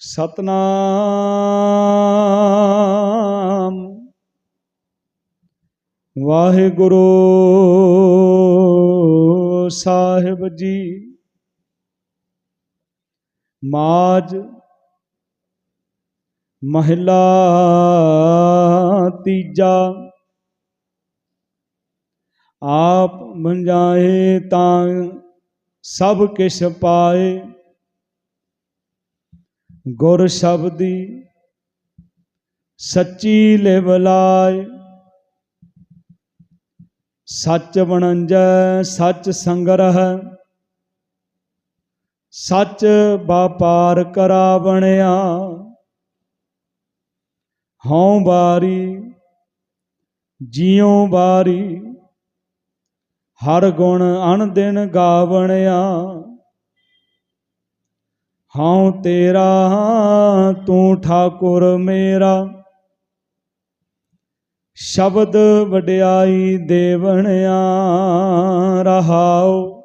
ਸਤਨਾਮ। ਵਾਹਿਗੁਰੂ ਸਾਹਿਬ ਜੀ ਮਾਜ ਮਹਿਲਾ ਤੀਜਾ ਆਪ ਮੰਜਾਏ ਤਾਂ ਸਭ ਕਿਛ ਪਾਏ। ਗੁਰ ਸ਼ਬਦੀ ਸੱਚੀ ਲਿਵਲਾਇ ਸੱਚ ਬਣੰਜੈ ਸੱਚ ਸੰਗਰਹ। ਸੱਚ ਵਪਾਰ ਕਰਾ ਬਣਿਆ ਹਉ ਬਾਰੀ ਜਿਉ ਬਾਰੀ ਹਰ ਗੁਣ ਅਣ ਦਿਨ ਗਾਵਣਿਆ। ਹਉ ਤੇਰਾ ਤੂੰ ਠਾਕੁਰ ਮੇਰਾ। ਸ਼ਬਦ ਵਡਿਆਈ ਦੇਵਣਿਆ ਰਹਾਓ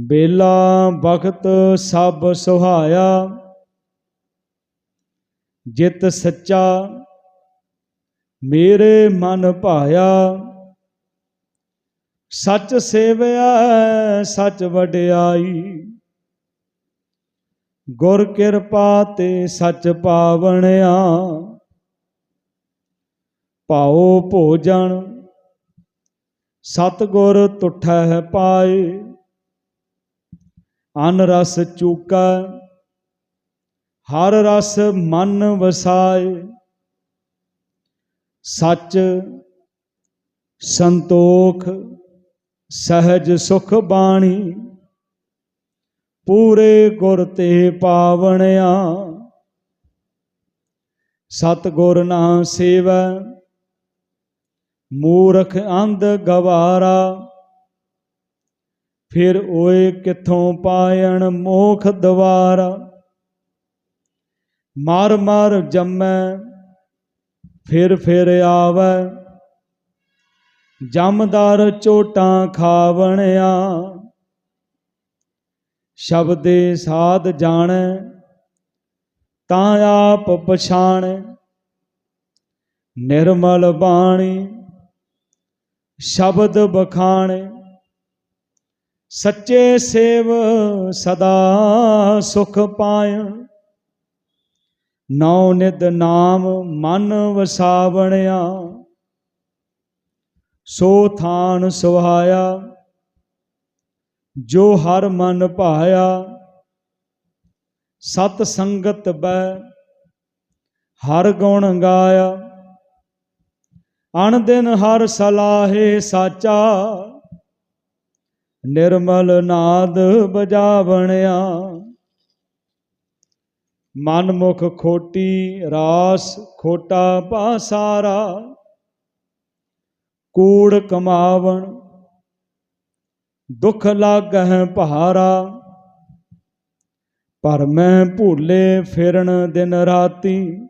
ਬੇਲਾ ਬਖਤ ਸਭ ਸੁਹਾਇਆ। ਜਿਤ ਸੱਚਾ ਮੇਰੇ ਮਨ ਭਾਇਆ। ਸੱਚ ਸੇਵਿਆ, ਸੱਚ ਵਡਿਆਈ ਗੁਰ ਕਿਰਪਾ ਤੇ ਸੱਚ ਪਾਵਣਿਆ। ਪਾਓ ਭੋਜਨ ਸਤ ਗੁਰ ਤੁਠੈ ਪਾਏ। ਅਨ ਰਸ ਚੂਕਾ, ਹਰ ਰਸ ਮਨ ਵਸਾਏ। ਸੱਚ, ਸੰਤੋਖ, ਸਹਿਜ ਸੁਖ ਬਾਣੀ। ਪੂਰੇ ਗੁਰ ਤੇ ਪਾਵਣਿਆ। ਸਤ ਗੁਰ ਨਾ ਸੇਵੈ, ਮੂਰਖ ਅੰਧ ਗਵਾਰਾ। ਫਿਰ ਓਏ ਕਿੱਥੋਂ ਪਾਇਣ ਮੋਖ ਦਵਾਰਾ? ਮਾਰ ਮਾਰ ਜੰਮੈ, ਫਿਰ ਫਿਰ ਆਵੈ। ਜਮਦਾਰ ਝੋਟਾਂ ਖਾਵਣਿਆ ਸ਼ਬਦੇ ਸਾਧ ਜਾਣੈ, ਤਾਂ ਆਪ ਪਛਾਣੈ। ਨਿਰਮਲ ਬਾਣੀ, ਸ਼ਬਦ ਬਖਾਣੇ। ਸੱਚੇ ਸੇਵ ਸਦਾ ਸੁਖ ਪਾਇਣ ਨੌ ਨਿਦ ਨਾਮ ਮਨ ਵਸਾਵਣਿਆ। ਸੋ ਥਾਨ ਸੁਹਾਇਆ। ਜੋ ਹਰ ਮਨ ਭਾਇਆ, ਸਤ ਸੰਗਤ ਬੈ, ਹਰ ਗੁਣ ਗਾਇਆ। ਅਣ ਦਿਨ ਹਰ ਸਲਾਹੇ ਸਾਚਾ, ਨਿਰਮਲ ਨਾਦ ਬਜਾਵਣਿਆ। ਮਨ ਮੁਖ ਖੋਟੀ, ਰਾਸ ਖੋਟਾ ਪਾਸਾਰਾ, ਕੂੜ ਕਮਾਵਣ ਦੁਖ ਲਾਗਹਿ ਪਹਾਰਾ। ਪਰ ਮੈਂ ਭੂਲੇ ਫਿਰਨ ਦਿਨ ਰਾਤੀ।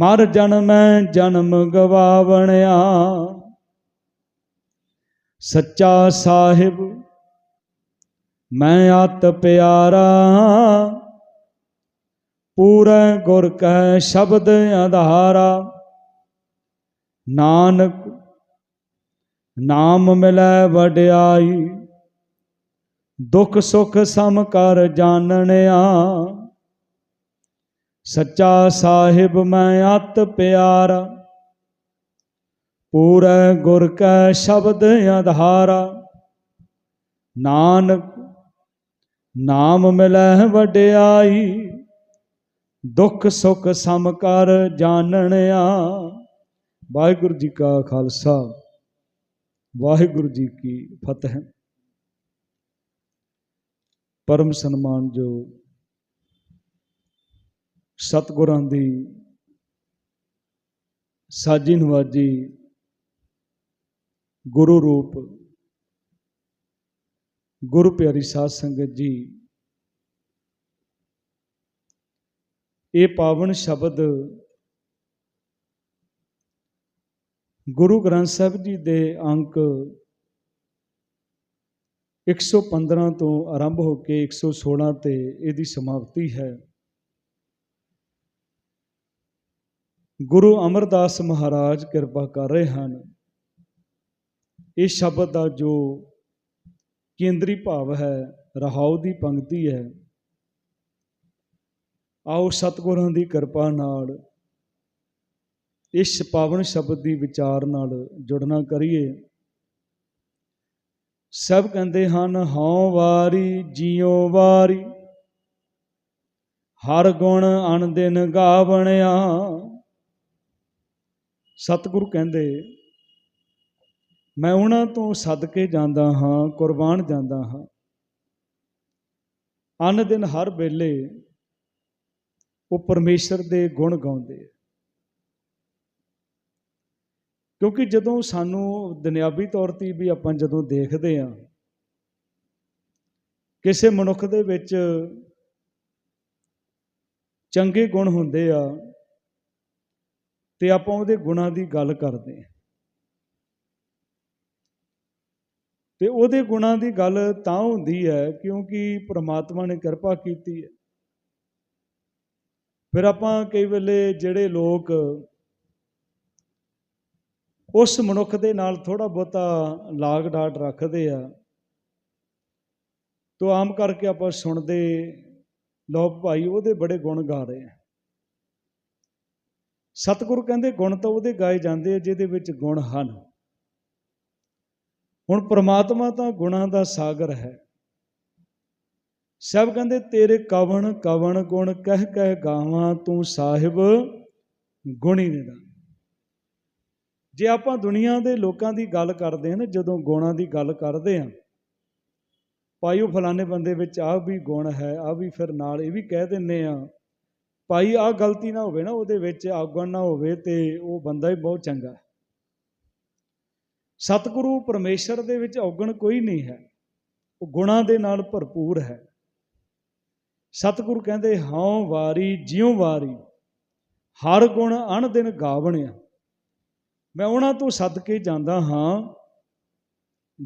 ਮਰ ਜਨਮੈ ਜਨਮ ਗਵਾਵਣਿਆ। ਸੱਚਾ ਸਾਹਿਬ, ਮੈਂ ਆਤ ਪਿਆਰਾ। ਪੂਰੇ ਗੁਰ ਕੈ ਸ਼ਬਦ ਆਧਾਰਾ ਨਾਨਕ ਨਾਮ ਮਿਲੈ ਵਡਿਆਈ, ਦੁੱਖ ਸੁਖ ਸਮ ਕਰ ਜਾਣਨਿਆ। ਸੱਚਾ ਸਾਹਿਬ ਮੈਂ ਅਤ ਪਿਆਰਾ, ਪੂਰੇ ਗੁਰ ਕੈ ਸ਼ਬਦ ਆਧਾਰਾ ਨਾਨਕ, ਨਾਮ ਮਿਲੈ ਵਡਿਆਈ, ਦੁੱਖ ਸੁਖ ਸਮ ਕਰ ਜਾਣਨਿਆ। ਵਾਹਿਗੁਰੂ ਜੀ ਕਾ ਖਾਲਸਾ। ਵਾਹਿਗੁਰੂ ਜੀ ਕੀ ਫਤਿਹ। ਪਰਮ ਸਨਮਾਨ ਜੋ ਸਤਿਗੁਰਾਂ ਦੀ ਸਾਜੀ ਨਵਾਜੀ ਗੁਰੂ ਰੂਪ, ਗੁਰੂ ਪਿਆਰੀ ਸਾਧ ਸੰਗਤ ਜੀ, ਇਹ ਪਾਵਨ ਸ਼ਬਦ ਗੁਰੂ ਗ੍ਰੰਥ ਸਾਹਿਬ ਜੀ ਦੇ ਅੰਕ 115 ਤੋਂ ਆਰੰਭ ਹੋ ਕੇ 116 ਤੇ ਇਹਦੀ ਸਮਾਪਤੀ ਹੈ। ਗੁਰੂ ਅਮਰਦਾਸ ਮਹਾਰਾਜ ਕਿਰਪਾ ਕਰ ਰਹੇ ਹਨ। ਇਹ ਸ਼ਬਦ ਦਾ ਜੋ ਕੇਂਦਰੀ ਭਾਵ ਹੈ, ਰਹਾਉ ਦੀ ਪੰਕਤੀ ਹੈ। ਆਓ ਸਤਿਗੁਰਾਂ ਦੀ ਕਿਰਪਾ ਨਾਲ ਇਸ ਪਾਵਨ ਸ਼ਬਦ ਦੀ ਵਿਚਾਰ ਨਾਲ ਜੁੜਨਾ ਕਰੀਏ। ਸਭ ਕਹਿੰਦੇ ਹਨ, ਹਉ ਵਾਰੀ ਜਿਉ ਵਾਰੀ, ਹਰ ਗੁਣ ਅਣ ਦਿਨ ਗਾਵਣਿਆ। ਸਤਿਗੁਰੂ ਕਹਿੰਦੇ, ਮੈਂ ਉਹਨਾਂ ਤੋਂ ਸਦਕੇ ਜਾਂਦਾ ਹਾਂ, ਕੁਰਬਾਨ ਜਾਂਦਾ ਹਾਂ। ਅਨ ਦਿਨ ਹਰ ਵੇਲੇ ਉਹ ਪਰਮੇਸ਼ਰ ਦੇ ਗੁਣ ਗਾਉਂਦੇ ਆ ਕਿਉਂਕਿ ਜਦੋਂ ਸਾਨੂੰ ਦੁਨਿਆਵੀ ਤੌਰ ਤੇ ਵੀ ਆਪਾਂ ਜਦੋਂ ਦੇਖਦੇ ਆ ਕਿਸੇ ਮਨੁੱਖ ਦੇ ਵਿੱਚ ਚੰਗੇ ਗੁਣ ਹੁੰਦੇ ਆ ਤੇ ਆਪਾਂ ਉਹਦੇ ਗੁਣਾਂ ਦੀ ਗੱਲ ਕਰਦੇ ਆ ਤੇ ਉਹਦੇ ਗੁਣਾਂ ਦੀ ਗੱਲ ਤਾਂ ਹੁੰਦੀ ਹੈ ਕਿਉਂਕਿ ਪ੍ਰਮਾਤਮਾ ਨੇ ਕਿਰਪਾ ਕੀਤੀ ਹੈ। ਫਿਰ ਆਪਾਂ ਕਈ ਵੇਲੇ ਜਿਹੜੇ ਲੋਕ ਉਸ ਮਨੁੱਖ ਦੇ ਨਾਲ ਥੋੜਾ ਬਹੁਤਾ ਲਾਗ ਡਾਟ ਰੱਖਦੇ ਆ। ਤੋ ਆਮ ਕਰਕੇ ਆਪਾਂ ਸੁਣਦੇ ਲੋਕ ਭਾਈ ਉਹਦੇ ਬੜੇ ਗੁਣ ਗਾ ਰਹੇ ਆ। ਸਤਿਗੁਰੂ ਕਹਿੰਦੇ ਗੁਣ ਤਾਂ ਉਹਦੇ ਗਾਏ ਜਾਂਦੇ ਆ, ਜਿਹਦੇ ਵਿੱਚ ਗੁਣ ਹਨ। ਹੁਣ ਪ੍ਰਮਾਤਮਾ ਤਾਂ ਗੁਣਾਂ ਦਾ ਸਾਗਰ ਹੈ। ਸਭ ਕਹਿੰਦੇ ਤੇਰੇ ਕਵਣ ਕਵਣ ਗੁਣ ਕਹਿ ਕਹਿ ਗਾਵਾਂ, ਤੂੰ ਸਾਹਿਬ ਗੁਣੀ ਨਿਦਾ ਜੇ ਆਪਾਂ ਦੁਨੀਆ ਦੇ ਲੋਕਾਂ ਦੀ ਗੱਲ ਕਰਦੇ ਹਾਂ ਨਾ ਜਦੋਂ ਗੁਣਾਂ ਦੀ ਗੱਲ ਕਰਦੇ ਹਾਂ, ਭਾਈ ਉਹ ਫਲਾਣੇ ਬੰਦੇ ਵਿੱਚ ਆਹ ਵੀ ਗੁਣ ਹੈ, ਆਹ ਵੀ ਫਿਰ ਨਾਲ ਇਹ ਵੀ ਕਹਿ ਦਿੰਨੇ ਆ ਭਾਈ ਆਹ ਗਲਤੀ ਨਾ ਹੋਵੇ ਨਾ ਉਹਦੇ ਵਿੱਚ ਆਗਣ ਨਾ ਹੋਵੇ ਤੇ ਉਹ ਬੰਦਾ ਹੀ ਬਹੁਤ ਚੰਗਾ ਹੈ। ਸਤਿਗੁਰੂ ਪਰਮੇਸ਼ਰ ਦੇ ਵਿੱਚ ਔਗਣ ਕੋਈ ਨਹੀਂ ਹੈ, ਉਹ ਗੁਣਾਂ ਦੇ ਨਾਲ ਭਰਪੂਰ ਹੈ। ਸਤਿਗੁਰੂ ਕਹਿੰਦੇ, ਹਉ ਵਾਰੀ ਜਿਉ ਵਾਰੀ, ਹਰ ਗੁਣ ਅਣ ਦਿਨ ਗਾਵਣਿਆ ਮੈਂ ਉਹਨਾਂ ਤੋਂ ਸਦਕੇ ਜਾਂਦਾ ਹਾਂ,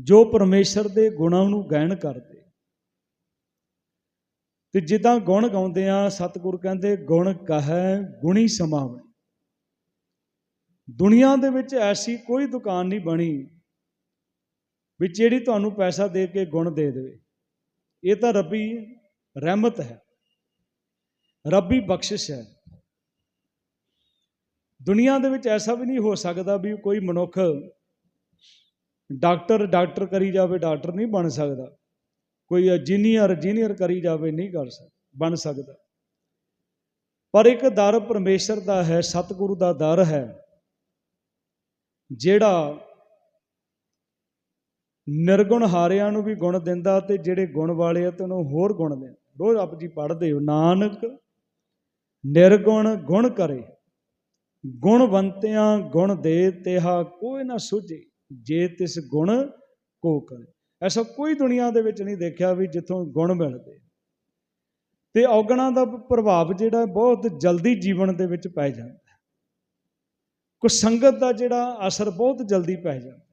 ਜੋ ਪਰਮੇਸ਼ਰ ਦੇ ਗੁਣਾਂ ਨੂੰ ਗਾਇਨ ਕਰਦੇ। ਤੇ ਜਿੱਦਾਂ ਗੁਣ ਗਾਉਂਦੇ ਆ, ਸਤਿਗੁਰ ਕਹਿੰਦੇ, ਗੁਣ ਕਹੈ, ਗੁਣੀ ਸਮਾਵੈ। ਦੁਨੀਆ ਦੇ ਵਿੱਚ ਐਸੀ ਕੋਈ ਦੁਕਾਨ ਨਹੀਂ ਬਣੀ ਵੀ ਜਿਹੜੀ ਤੁਹਾਨੂੰ ਪੈਸਾ ਦੇ ਕੇ ਗੁਣ ਦੇ ਦੇਵੇ। ਇਹ ਤਾਂ ਰੱਬੀ ਰਹਿਮਤ ਹੈ। ਰੱਬੀ ਬਖਸ਼ਿਸ਼ ਹੈ। ਦੁਨੀਆ ਦੇ ਵਿੱਚ ਐਸਾ ਵੀ ਨਹੀਂ ਹੋ ਸਕਦਾ ਵੀ ਕੋਈ ਮਨੁੱਖ ਡਾਕਟਰ ਡਾਕਟਰ ਕਰੀ ਜਾਵੇ, ਡਾਕਟਰ ਨਹੀਂ ਬਣ ਸਕਦਾ। ਕੋਈ ਇੰਜੀਨੀਅਰ ਇੰਜੀਨੀਅਰ ਕਰੀ ਜਾਵੇ, ਨਹੀਂ ਕਰ ਸਕਦਾ ਬਣ ਸਕਦਾ। ਪਰ ਇੱਕ ਦਰ ਪਰਮੇਸ਼ਰ ਦਾ ਹੈ, ਸਤਿਗੁਰੂ ਦਾ ਦਰ ਹੈ, ਜਿਹੜਾ ਨਿਰਗੁਣ ਹਾਰਿਆਂ ਨੂੰ ਵੀ ਗੁਣ ਦਿੰਦਾ ਤੇ ਜਿਹੜੇ ਗੁਣ ਵਾਲੇ ਆ ਤੇ ਉਹਨੂੰ ਹੋਰ ਗੁਣ ਦਿੰਦਾ। ਰੋਜ਼ ਆਪ ਜੀ ਪੜ੍ਹਦੇ ਹੋ, ਨਾਨਕ ਨਿਰਗੁਣ ਗੁਣ ਕਰੇ। ਗੁਣਵੰਤਿਆਂ ਗੁਣ ਦੇ ਤਿਹਾ ਕੋਈ ਨਾ ਸੁਝੇ, ਜੇ ਤਿਸ ਗੁਣ ਕੋ ਕਰੇ। ਐਸਾ ਕੋਈ ਦੁਨੀਆ ਦੇ ਵਿੱਚ ਨਹੀਂ ਦੇਖਿਆ ਵੀ ਜਿੱਥੋਂ ਗੁਣ ਮਿਲਦੇ। ਤੇ ਔਗਣਾ ਦਾ ਪ੍ਰਭਾਵ ਜਿਹੜਾ ਬਹੁਤ ਜਲਦੀ ਜੀਵਨ ਦੇ ਵਿੱਚ ਪੈ ਜਾਂਦਾ ਹੈ। ਸੰਗਤ ਦਾ ਜਿਹੜਾ ਅਸਰ ਬਹੁਤ ਜਲਦੀ ਪੈ ਜਾਂਦਾ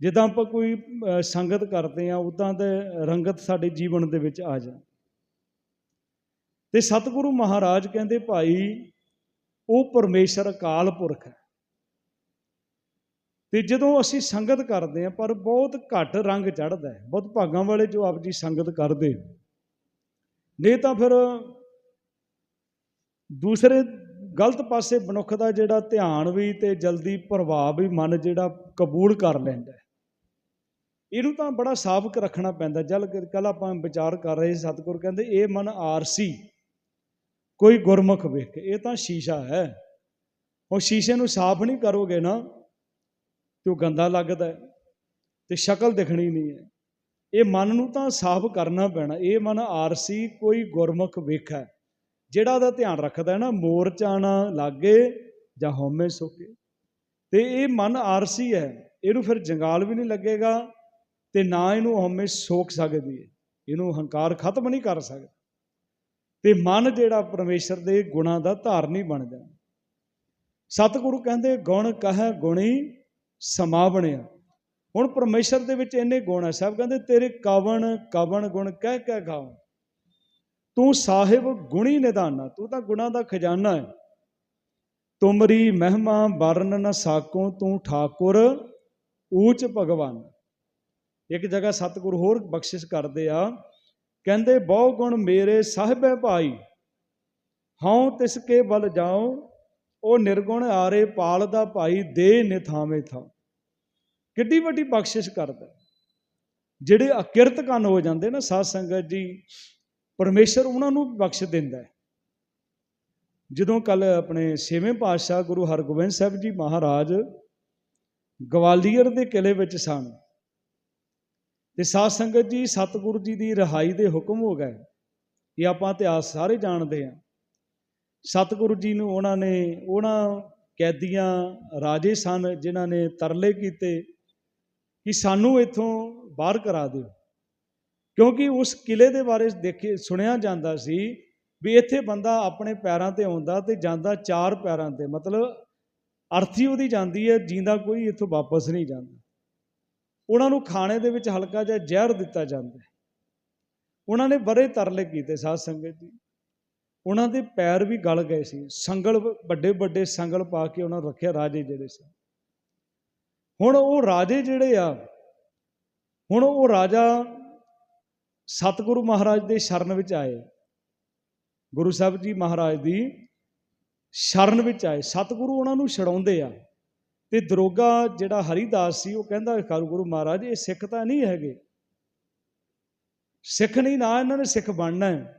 ਜਿੱਦਾਂ ਆਪਾਂ ਕੋਈ ਸੰਗਤ ਕਰਦੇ ਆ ਉਦਾਂ ਦੇ ਰੰਗਤ ਸਾਡੇ ਜੀਵਨ ਦੇ ਵਿੱਚ ਆ ਜਾਂਦੀ ਤੇ ਸਤਿਗੁਰੂ ਮਹਾਰਾਜ ਕਹਿੰਦੇ, ਭਾਈ ਉਹ ਪਰਮੇਸ਼ਰ ਅਕਾਲ ਪੁਰਖ ਹੈ। ਤੇ ਜਦੋਂ ਅਸੀਂ ਸੰਗਤ ਕਰਦੇ ਆ ਪਰ ਬਹੁਤ ਘੱਟ ਰੰਗ ਚੜਦਾ ਹੈ। ਬਹੁਤ ਭਾਗਾਂ ਵਾਲੇ ਜੋ ਆਪ ਜੀ ਸੰਗਤ ਕਰਦੇ ਨਹੀਂ ਤਾਂ ਫਿਰ ਦੂਸਰੇ ਗਲਤ ਪਾਸੇ ਮਨੁੱਖ ਦਾ ਜਿਹੜਾ ਧਿਆਨ ਵੀ ਤੇ ਜਲਦੀ ਪ੍ਰਭਾਵ ਵੀ ਮਨ ਜਿਹੜਾ ਕਬੂਲ ਕਰ ਲੈਂਦਾ ਇਹਨੂੰ ਤਾਂ ਬੜਾ ਸਾਬਕ ਰੱਖਣਾ ਪੈਂਦਾ। ਜਲ ਕੱਲ ਆਪਾਂ ਵਿਚਾਰ ਕਰ ਰਹੇ ਸਤਿਗੁਰ ਕਹਿੰਦੇ, ਇਹ ਮਨ ਆਰਸੀ ਕੋਈ ਗੁਰਮੁਖ ਵੇਖ ਇਹ ਤਾਂ ਸ਼ੀਸ਼ਾ ਹੈ। ਉਹ ਸ਼ੀਸ਼ੇ ਨੂੰ ਸਾਫ਼ ਨਹੀਂ ਕਰੋਗੇ ਨਾ, ਤੇ ਉਹ ਗੰਦਾ ਲੱਗਦਾ ਤੇ ਸ਼ਕਲ ਦਿਖਣੀ ਨਹੀਂ ਹੈ। ਇਹ ਮਨ ਨੂੰ ਤਾਂ ਸਾਫ਼ ਕਰਨਾ ਪੈਣਾ, ਇਹ ਮਨ ਆਰਸੀ ਕੋਈ ਗੁਰਮੁਖ ਵੇਖਾ, ਜਿਹੜਾ ਉਹਦਾ ਧਿਆਨ ਰੱਖਦਾ ਹੈ ਨਾ, ਮੋਰਚਾ ਨਾ ਲਾਗੇ ਜਾਂ ਹਉਮੈ ਸੋਕੇ। ਤੇ ਇਹ ਮਨ ਆਰਸੀ ਹੈ, ਇਹਨੂੰ ਫਿਰ ਜੰਗਾਲ ਵੀ ਨਹੀਂ ਲੱਗੇਗਾ, ਤੇ ਨਾ ਇਹਨੂੰ ਹਉਮੈ ਸੋਕ ਸਕਦੀ ਹੈ, ਇਹਨੂੰ ਹੰਕਾਰ ਖਤਮ ਨਹੀਂ ਕਰ ਸਕਦਾ। ਤੇ ਮਨ ਜਿਹੜਾ ਪਰਮੇਸ਼ਰ ਦੇ ਗੁਣਾਂ ਦਾ ਧਾਰਨੀ ਬਣ ਜਾਣਾ ਸਤਿਗੁਰੂ ਕਹਿੰਦੇ, ਗੁਣ ਕਹੈ ਗੁਣੀ ਸਮਾ ਬਣਿਆ ਹੁਣ ਪਰਮੇਸ਼ਰ ਦੇ ਵਿੱਚ ਇੰਨੇ ਗੁਣ ਹੈ ਸਾਹਿਬ ਕਹਿੰਦੇ, ਤੇਰੇ ਕਵਣ ਕਵਣ ਗੁਣ ਕਹਿ ਕਹਿ ਗਾਉ। ਤੂੰ ਸਾਹਿਬ ਗੁਣੀ ਨਿਧਾਨਾ। ਤੂੰ ਤਾਂ ਗੁਣਾਂ ਦਾ ਖਜ਼ਾਨਾ ਹੈ ਤੁਮਰੀ ਮਹਿਮਾ ਵਰਨ ਨ ਸਾਕੋ। ਤੂੰ ਠਾਕੁਰ ਊਚ ਭਗਵਾਨ। ਇੱਕ ਜਗ੍ਹਾ ਸਤਿਗੁਰ ਹੋਰ ਬਖਸ਼ਿਸ਼ ਕਰਦੇ ਆ। ਕਹਿੰਦੇ, ਬਹੁ ਗੁਣ ਮੇਰੇ ਸਾਹਿਬੇ ਭਾਈ, ਹਉ ਤਿਸ ਕੇ ਬਲ ਜਾਉ, ਉਹ ਨਿਰਗੁਣ ਆਰੇ ਪਾਲ ਦਾ ਭਾਈ, ਦੇ ਨਿਥਾਵੇਂ ਥਾ ਕਿੱਡੀ ਵੱਡੀ ਬਖਸ਼ਿਸ਼ ਕਰਦਾ ਜਿਹੜੇ ਅਕਿਰਤ ਕੰਨ ਹੋ ਜਾਂਦੇ ਨਾ ਸਾਧ ਸੰਗਤ ਜੀ, ਪਰਮੇਸ਼ਰ ਉਹਨਾਂ ਨੂੰ ਬਖਸ਼ ਦਿੰਦਾ ਹੈ। ਜਦੋਂ ਕੱਲ ਆਪਣੇ ਛੇਵੇਂ ਪਾਤਸ਼ਾਹ ਗੁਰੂ ਹਰਗੋਬਿੰਦ ਸਾਹਿਬ ਜੀ ਮਹਾਰਾਜ ਗਵਾਲੀਅਰ ਦੇ ਕਿਲੇ ਵਿੱਚ ਸਨ ਤੇ ਸਾਧ ਸੰਗਤ ਜੀ, ਸਤਿਗੁਰੂ ਜੀ ਦੀ ਰਿਹਾਈ ਦੇ ਹੁਕਮ ਹੋ ਗਏ ਇਹ ਆਪਾਂ ਇਤਿਹਾਸ ਸਾਰੇ ਜਾਣਦੇ ਹਾਂ। ਸਤਿਗੁਰੂ ਜੀ ਨੂੰ ਉਹਨਾਂ ਨੇ, ਉਹਨਾਂ ਕੈਦੀਆਂ ਰਾਜੇ ਸਨ ਜਿਨ੍ਹਾਂ ਨੇ ਤਰਲੇ ਕੀਤੇ ਕਿ ਸਾਨੂੰ ਇੱਥੋਂ ਬਾਹਰ ਕਰਾ ਦਿਓ। ਕਿਉਂਕਿ ਉਸ ਕਿਲੇ ਦੇ ਬਾਰੇ ਦੇਖੇ, ਸੁਣਿਆ ਜਾਂਦਾ ਸੀ ਵੀ ਇੱਥੇ ਬੰਦਾ ਆਪਣੇ ਪੈਰਾਂ ਤੇ ਆਉਂਦਾ ਤੇ ਜਾਂਦਾ ਚਾਰ ਪੈਰਾਂ ਤੇ। ਮਤਲਬ ਅਰਥੀ ਉਹਦੀ ਜਾਂਦੀ ਹੈ, ਜਿੰਦਾ ਕੋਈ ਇੱਥੋਂ ਵਾਪਸ ਨਹੀਂ ਜਾਂਦਾ। ਉਹਨਾਂ ਨੂੰ ਖਾਣੇ ਦੇ ਵਿੱਚ ਹਲਕਾ ਜਿਹਾ ਜ਼ਹਿਰ ਦਿੱਤਾ ਜਾਂਦਾ ਹੈ। ਉਹਨਾਂ ਨੇ ਬੜੇ ਤਰਲੇ ਕੀਤੇ ਸਾਧ ਸੰਗਤ ਜੀ। ਉਹਨਾਂ ਦੇ ਪੈਰ ਵੀ ਗਲ ਗਏ ਸੀ। ਸੰਗਲ ਵੱਡੇ ਵੱਡੇ ਸੰਗਲ ਪਾ ਕੇ ਉਹਨਾਂ ਨੂੰ ਰੱਖਿਆ ਰਾਜੇ ਜਿਹੜੇ ਸੀ। ਹੁਣ ਉਹ ਰਾਜੇ ਜਿਹੜੇ ਆ, ਹੁਣ ਉਹ ਰਾਜਾ ਸਤਿਗੁਰੂ ਮਹਾਰਾਜ ਦੇ ਸ਼ਰਨ ਵਿੱਚ ਆਏ। ਗੁਰੂ ਸਾਹਿਬ ਜੀ ਮਹਾਰਾਜ ਦੀ ਸ਼ਰਨ ਵਿੱਚ ਆਏ। ਸਤਿਗੁਰੂ ਉਹਨਾਂ ਨੂੰ ਛਡਾਉਂਦੇ ਆ। ਤੇ ਦਰੋਗਾ ਜਿਹੜਾ ਹਰੀਦਾਸ ਸੀ, ਉਹ ਕਹਿੰਦਾ ਖਾਰੂ ਗੁਰੂ ਮਹਾਰਾਜ, ਇਹ ਸਿੱਖ ਤਾਂ ਨਹੀਂ ਹੈਗੇ। ਸਿੱਖ ਨਹੀਂ, ਨਾ ਇਹਨਾਂ ਨੇ ਸਿੱਖ ਬਣਨਾ ਹੈ।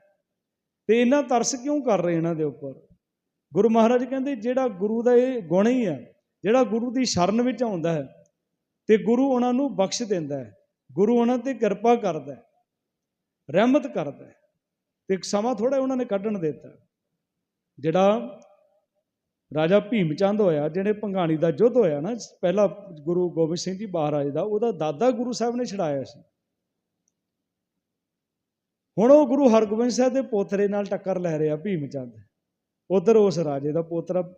ਤੇ ਇਹਨਾਂ ਤਰਸ ਕਿਉਂ ਕਰ ਰਹੇ ਇਹਨਾਂ ਦੇ ਉੱਪਰ? ਗੁਰੂ ਮਹਾਰਾਜ ਕਹਿੰਦੇ, ਜਿਹੜਾ ਗੁਰੂ ਦਾ ਇਹ ਗੁਣ ਹੀ ਹੈ, ਜਿਹੜਾ ਗੁਰੂ ਦੀ ਸ਼ਰਨ ਵਿੱਚ ਆਉਂਦਾ ਹੈ, ਤੇ ਗੁਰੂ ਉਹਨਾਂ ਨੂੰ ਬਖਸ਼ ਦਿੰਦਾ ਹੈ। ਗੁਰੂ ਉਹਨਾਂ ਤੇ ਕਿਰਪਾ ਕਰਦਾ ਹੈ, ਰਹਿਮਤ ਕਰਦਾ ਹੈ, ਤੇ ਇੱਕ ਸਮਾਂ ਥੋੜਾ ਉਹਨਾਂ ਨੇ ਕੱਢਣ ਦਿੱਤਾ। ਜਿਹੜਾ ਰਾਜਾ ਭੀਮ ਚੰਦ ਹੋਇਆ ਜਿਹੜੇ ਪੰਗਾਣੀ ਦਾ ਯੁੱਧ ਹੋਇਆ ਨਾ, ਪਹਿਲਾ ਗੁਰੂ ਗੋਬਿੰਦ ਸਿੰਘ ਜੀ ਮਹਾਰਾਜ ਦਾ, ਉਹਦਾ ਦਾਦਾ ਗੁਰੂ ਸਾਹਿਬ ਨੇ ਛਡਾਇਆ ਸੀ। ਹੁਣ ਉਹ ਗੁਰੂ ਹਰਗੋਬਿੰਦ ਸਾਹਿਬ ਦੇ ਪੋਤਰੇ ਨਾਲ ਟੱਕਰ ਲੈ ਰਿਹਾ ਭੀਮ ਚੰਦ ਉਧਰ ਉਸ ਰਾਜੇ ਦਾ ਪੋਤਰਾ,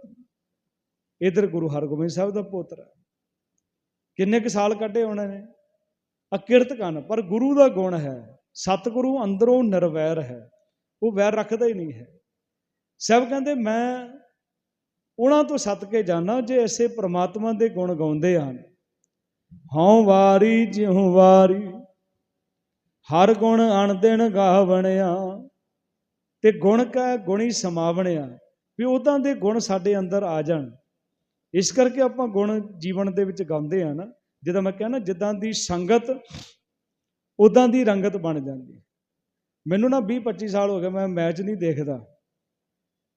ਇਧਰ ਗੁਰੂ ਹਰਗੋਬਿੰਦ ਸਾਹਿਬ ਦਾ ਪੋਤਰਾ। ਕਿੰਨੇ ਕੁ ਸਾਲ ਕੱਢੇ ਉਹਨਾਂ ਨੇ? ਅਕਿਰਤ ਕੰਨ, ਪਰ ਗੁਰੂ ਦਾ ਗੁਣ ਹੈ। ਸਤਿਗੁਰੂ ਅੰਦਰੋਂ ਨਿਰਵੈਰ ਹੈ। ਉਹ ਵੈਰ ਰੱਖਦਾ ਹੀ ਨਹੀਂ ਹੈ। ਸਭ ਕਹਿੰਦੇ, ਮੈਂ ਉਹਨਾਂ ਤੋਂ ਸੱਤ ਕੇ ਜਾਣਾ ਜੇ ਐਸੇ ਪ੍ਰਮਾਤਮਾ ਦੇ ਗੁਣ ਗਾਉਂਦੇ ਹਨ। ਹਉ ਵਾਰੀ, ਜਿਉ ਵਾਰੀ, ਹਰ ਗੁਣ ਅਣਦਿਨ ਗਾਵਣਿਆ ਤੇ ਗੁਣ ਕਾ ਗੁਣੀ ਸਮਾਵਣਿਆ, ਵੀ ਉਦਾਂ ਦੇ ਗੁਣ ਸਾਡੇ ਅੰਦਰ ਆ ਜਾਣ। ਇਸ ਕਰਕੇ ਆਪਾਂ ਗੁਣ ਜੀਵਨ ਦੇ ਵਿੱਚ ਗਾਉਂਦੇ ਆ ਨਾ, ਜਦੋਂ ਮੈਂ ਕਹਿੰਦਾ ਜਿੱਦਾਂ ਦੀ ਸੰਗਤ ਉਦਾਂ ਦੀ ਰੰਗਤ ਬਣ ਜਾਂਦੀ ਮੈਨੂੰ ਨਾ 20 25 ਸਾਲ ਹੋ ਗਏ, ਮੈਂ ਮੈਚ ਨਹੀਂ ਦੇਖਦਾ।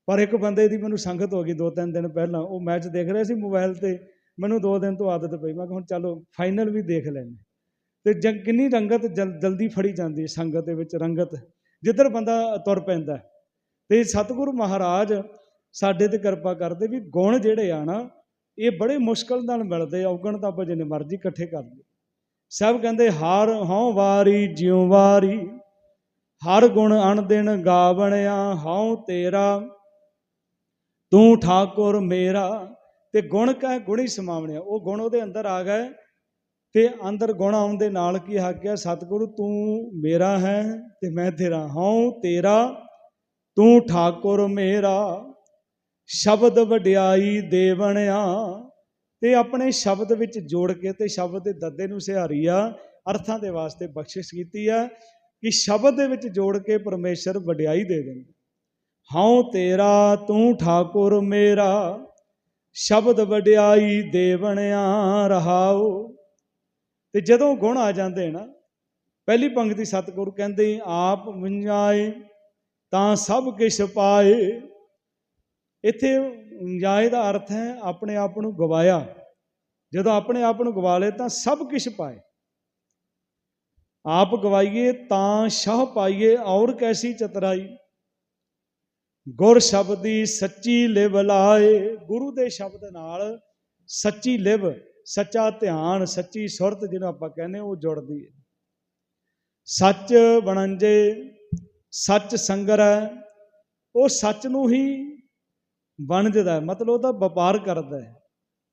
ਪਰ ਇੱਕ ਬੰਦੇ ਦੀ ਮੈਨੂੰ ਸੰਗਤ ਹੋ ਗਈ ਦੋ ਤਿੰਨ ਦਿਨ ਪਹਿਲਾਂ, ਉਹ ਮੈਚ ਦੇਖ ਰਿਹਾ ਸੀ ਮੋਬਾਈਲ ਤੇ, ਮੈਨੂੰ ਦੋ ਦਿਨ ਤੋਂ ਆਦਤ ਪਈ। ਮੈਂ ਕਿਹਾ ਹੁਣ ਚਲੋ ਫਾਈਨਲ ਵੀ ਦੇਖ ਲੈਣੇ ਤੇ ਜੰ ਕਿੰਨੀ ਰੰਗਤ ਜਲ- ਜਲਦੀ ਫੜੀ ਜਾਂਦੀ ਹੈ ਸੰਗਤ ਦੇ ਵਿੱਚ, ਰੰਗਤ, ਜਿੱਧਰ ਬੰਦਾ ਤੁਰ ਪੈਂਦਾ। ਹੈ। ਤੇ ਸਤਿਗੁਰੂ ਮਹਾਰਾਜ ਸਾਡੇ ਤੇ ਕਿਰਪਾ ਕਰਦੇ ਵੀ ਗੁਣ ਜਿਹੜੇ ਆ ਨਾ, ਇਹ ਬੜੇ ਮੁਸ਼ਕਲ ਨਾਲ ਮਿਲਦੇ ਆ, ਔਗਣ ਤਾਂ ਆਪਾਂ ਜਿੰਨੇ ਮਰਜ਼ੀ ਇਕੱਠੇ ਕਰ ਲਈਏ। ਸਭ ਕਹਿੰਦੇ, ਹਾਰ ਹਉ ਵਾਰੀ, ਜਿਉ ਵਾਰੀ। ਹਰ ਗੁਣ ਅਣਦਿਨ ਗਾਵਣਿਆ, ਹਉ ਤੇਰਾ। ਤੂੰ ਠਾਕੁਰ ਮੇਰਾ। ਤੇ ਗੁਣ ਕਾ ਗੁਣੀ ਸਮਾਵਣਿਆ। ਉਹ ਗੁਣ ਉਹਦੇ ਅੰਦਰ ਆ ਗਏ ਤੇ ਅੰਦਰ ਗੁਣ ਆਉਣ ਦੇ ਨਾਲ ਕੀ ਆਗਿਆ ਸਤਿਗੁਰੂ, ਤੂੰ ਮੇਰਾ ਹੈ ਤੇ ਮੈਂ ਤੇਰਾ ਹਉ ਤੇਰਾ, ਤੂੰ ਠਾਕੁਰ ਮੇਰਾ। ਸ਼ਬਦ ਵਡਿਆਈ ਦੇਵਣਿਆ। ਤੇ ਆਪਣੇ ਸ਼ਬਦ ਵਿੱਚ ਜੋੜ ਕੇ ਤੇ ਸ਼ਬਦ ਦੇ ਦੱਦੇ ਨੂੰ ਸਿਹਾਰੀ ਆ, ਅਰਥਾਂ ਦੇ ਵਾਸਤੇ ਬਖਸ਼ਿਸ਼ ਕੀਤੀ ਆ ਕਿ ਸ਼ਬਦ ਦੇ ਵਿੱਚ ਜੋੜ ਕੇ ਪਰਮੇਸ਼ਰ ਵਡਿਆਈ ਦੇ ਦਿੰਦਾ ਹਉ ਤੇਰਾ, ਤੂੰ ਠਾਕੁਰ ਮੇਰਾ, ਸ਼ਬਦ ਵਡਿਆਈ ਦੇਵਣਿਆ ਰਹਾਓ ਤੇ ਜਦੋਂ ਗੁਣ ਆ ਜਾਂਦੇ ਨਾ, ਪਹਿਲੀ ਪੰਕਤੀ ਸਤਿਗੁਰ ਕਹਿੰਦੇ, ਆਪ ਵੰਜਾਏ ਤਾਂ ਸਭ ਕਿਛ ਪਾਏ। ਇੱਥੇ ਵੰਜਾਏ ਦਾ ਅਰਥ ਹੈ, ਆਪਣੇ ਆਪ ਨੂੰ ਗਵਾਇਆ। ਜਦੋਂ ਆਪਣੇ ਆਪ ਨੂੰ ਗਵਾ ਲੇ ਤਾਂ ਸਭ ਕੁਝ ਪਾਏ। ਆਪ ਗਵਾਈਏ ਤਾਂ ਸ਼ਾਹ ਪਾਈਏ, ਔਰ ਕੈਸੀ ਚਤਰਾਈ। ਗੁਰ ਸ਼ਬਦ ਦੀ ਸੱਚੀ ਲਿਵ ਲਾਏ, ਗੁਰੂ ਦੇ ਸ਼ਬਦ ਨਾਲ ਸੱਚੀ ਲਿਵ, ਸੱਚਾ ਧਿਆਨ, ਸੱਚੀ ਸੁਰਤ ਜਿਹਨੂੰ ਆਪਾਂ ਕਹਿੰਦੇ ਉਹ ਜੁੜਦੀ ਹੈ। ਸੱਚ ਬਣੰਜੇ, ਸੱਚ ਸੰਗਰ ਹੈ ਉਹ ਸੱਚ ਨੂੰ ਹੀ ਵਣਜਦਾ ਮਤਲਬ ਉਹਦਾ ਵਪਾਰ ਕਰਦਾ ਹੈ।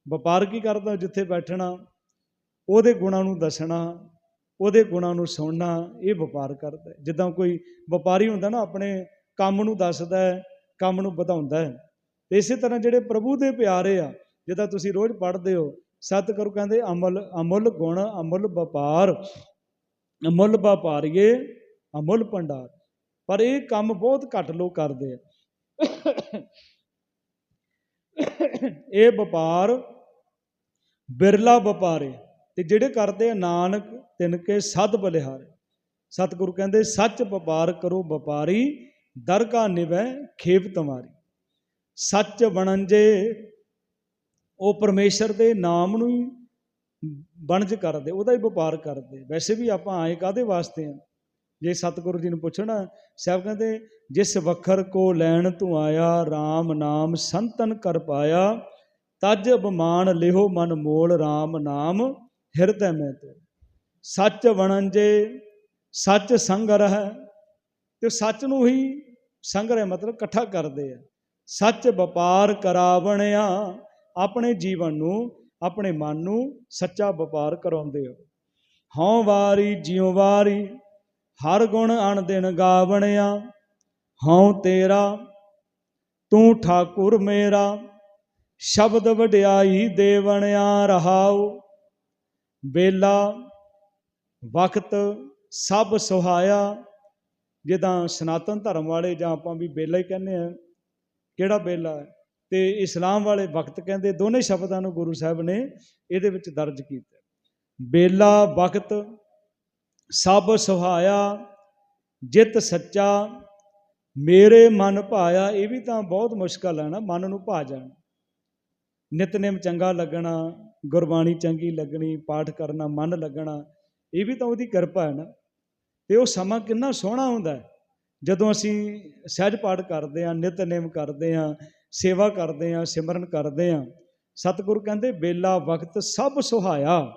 ਵਪਾਰ ਕੀ ਕਰਦਾ ਜਿੱਥੇ ਬੈਠਣਾ, ਉਹਦੇ ਗੁਣਾਂ ਨੂੰ ਦੱਸਣਾ, ਉਹਦੇ ਗੁਣਾਂ ਨੂੰ ਸੁਣਨਾ, ਇਹ ਵਪਾਰ ਕਰਦਾ ਜਿੱਦਾਂ ਕੋਈ ਵਪਾਰੀ ਹੁੰਦਾ ਨਾ, ਆਪਣੇ ਕੰਮ ਨੂੰ ਦੱਸਦਾ ਹੈ, ਕੰਮ ਨੂੰ ਵਧਾਉਂਦਾ ਹੈ। ਤੇ ਇਸੇ ਤਰ੍ਹਾਂ ਜਿਹੜੇ ਪ੍ਰਭੂ ਦੇ ਪਿਆਰੇ ਆ, ਜਿੱਦਾਂ ਤੁਸੀਂ ਰੋਜ਼ ਪੜ੍ਹਦੇ ਹੋ, ਸਤਿਗੁਰੂ ਕਹਿੰਦੇ, ਅਮਲ, ਅਮੁੱਲ ਗੁਣ, ਅਮੁੱਲ ਵਪਾਰ, ਅਮੁੱਲ ਵਪਾਰੀਏ, ਅਮੁੱਲ ਭੰਡਾਰ। ਪਰ ਇਹ ਕੰਮ ਬਹੁਤ ਘੱਟ ਲੋਕ ਕਰਦੇ ਆ। ਇਹ ਵਪਾਰ ਬਿਰਲਾ ਵਪਾਰੇ, ਤੇ ਜਿਹੜੇ ਕਰਦੇ ਆ ਨਾਨਕ, ਤਿਨਕੇ ਸਦ ਬਲਿਹਾਰੇ। ਸਤਿਗੁਰੂ ਕਹਿੰਦੇ, ਸੱਚ ਵਪਾਰ ਕਰੋ ਵਪਾਰੀ ਦਰਗਾ ਨਿਵੈ ਖੇਪ ਤੁਮਾਰੀ। ਸੱਚ ਬਣੰਜੇ, ਉਹ ਪਰਮੇਸ਼ਰ ਦੇ ਨਾਮ ਨੂੰ ਹੀ ਬਣਜ ਕਰਦੇ, ਉਹਦਾ ਹੀ ਵਪਾਰ ਕਰਦੇ। ਵੈਸੇ ਵੀ ਆਪਾਂ ਆਏ ਕਾਦੇ ਵਾਸਤੇ ਆ? ਜੇ ਸਤਿਗੁਰੂ ਜੀ ਨੂੰ ਪੁੱਛਣਾ, ਸਾਹਿਬ ਕਹਿੰਦੇ, ਜਿਸ ਵਖਰ ਕੋ ਲੈਣ ਤੂੰ ਆਇਆ RAM ਨਾਮ ਸੰਤਨ ਕਰ ਪਾਇਆ, ਤਜ ਅਭਮਾਨ ਲਿਹੋ ਮਨ ਮੋਲ RAM ਨਾਮ ਹਿਰਦੈ ਮੈਂ ਤੇ। ਸੱਚ ਵਣਨ ਜੇ ਸੱਚ ਸੰਗ ਰਹਿ ਤੇ ਸੱਚ ਨੂੰ ਹੀ ਸੰਗਰ ਹੈ ਮਤਲਬ ਇਕੱਠਾ ਕਰਦੇ ਆ। ਸੱਚ ਵਪਾਰ ਕਰਾਵਣਿਆ, ਆਪਣੇ ਜੀਵਨ ਨੂੰ, ਆਪਣੇ ਮਨ ਨੂੰ ਸੱਚਾ ਵਪਾਰ ਕਰਾਉਂਦੇ ਹੋ ਹਉ ਵਾਰੀ, ਜਿਉ ਵਾਰੀ, ਹਰ ਗੁਣ ਅਣ ਦਿਨ ਗਾਵਣਿਆ, ਹਉ ਤੇਰਾ, ਤੂੰ ਠਾਕੁਰ ਮੇਰਾ, ਸ਼ਬਦ ਵਡਿਆਈ ਦੇਵਣਿਆ ਰਹਾਉ ਬੇਲਾ ਵਕਤ ਸਭ ਸੁਹਾਇਆ ਜਿੱਦਾਂ ਸਨਾਤਨ ਧਰਮ ਵਾਲੇ ਜਾਂ ਆਪਾਂ ਵੀ ਬੇਲਾ ਹੀ ਕਹਿੰਦੇ ਆ ਕਿਹੜਾ ਬੇਲਾ ਹੈ? ਤੇ ਇਸਲਾਮ ਵਾਲੇ ਵਕਤ ਕਹਿੰਦੇ ਦੋਨੇ ਸ਼ਬਦਾਂ ਨੂੰ ਗੁਰੂ ਸਾਹਿਬ ਨੇ ਇਹਦੇ ਵਿੱਚ ਦਰਜ ਕੀਤਾ। ਬੇਲਾ ਵਕਤ ਸਭ ਸੁਹਾਇਆ, ਜਿਤ ਸੱਚਾ, ਮੇਰੇ ਮਨ ਭਾਇਆ, ਇਹ ਵੀ ਤਾਂ ਬਹੁਤ ਮੁਸ਼ਕਲ ਹੈ ਨਾ, ਮਨ ਨੂੰ ਭਾ ਜਾਣਾ। ਨਿਤਨੇਮ ਚੰਗਾ ਲੱਗਣਾ, ਗੁਰਬਾਣੀ ਚੰਗੀ ਲੱਗਣੀ, ਪਾਠ ਕਰਨਾ, ਮਨ ਲੱਗਣਾ, ਇਹ ਵੀ ਤਾਂ ਉਹਦੀ ਕਿਰਪਾ ਹੈ ਨਾ। ਤੇ ਉਹ ਸਮਾਂ ਕਿੰਨਾ ਸੋਹਣਾ ਹੁੰਦਾ ਹੈ। ਜਦੋਂ ਅਸੀਂ ਸਹਿਜ ਪਾਠ ਕਰਦੇ ਹਾਂ ਨਿਤਨੇਮ ਕਰਦੇ ਹਾਂ, ਸੇਵਾ ਕਰਦੇ ਹਾਂ, ਸਿਮਰਨ ਕਰਦੇ ਹਾਂ, ਸਤਿਗੁਰ ਕਹਿੰਦੇ ਬੇਲਾ ਵਕਤ ਸਭ ਸੁਹਾਇਆ,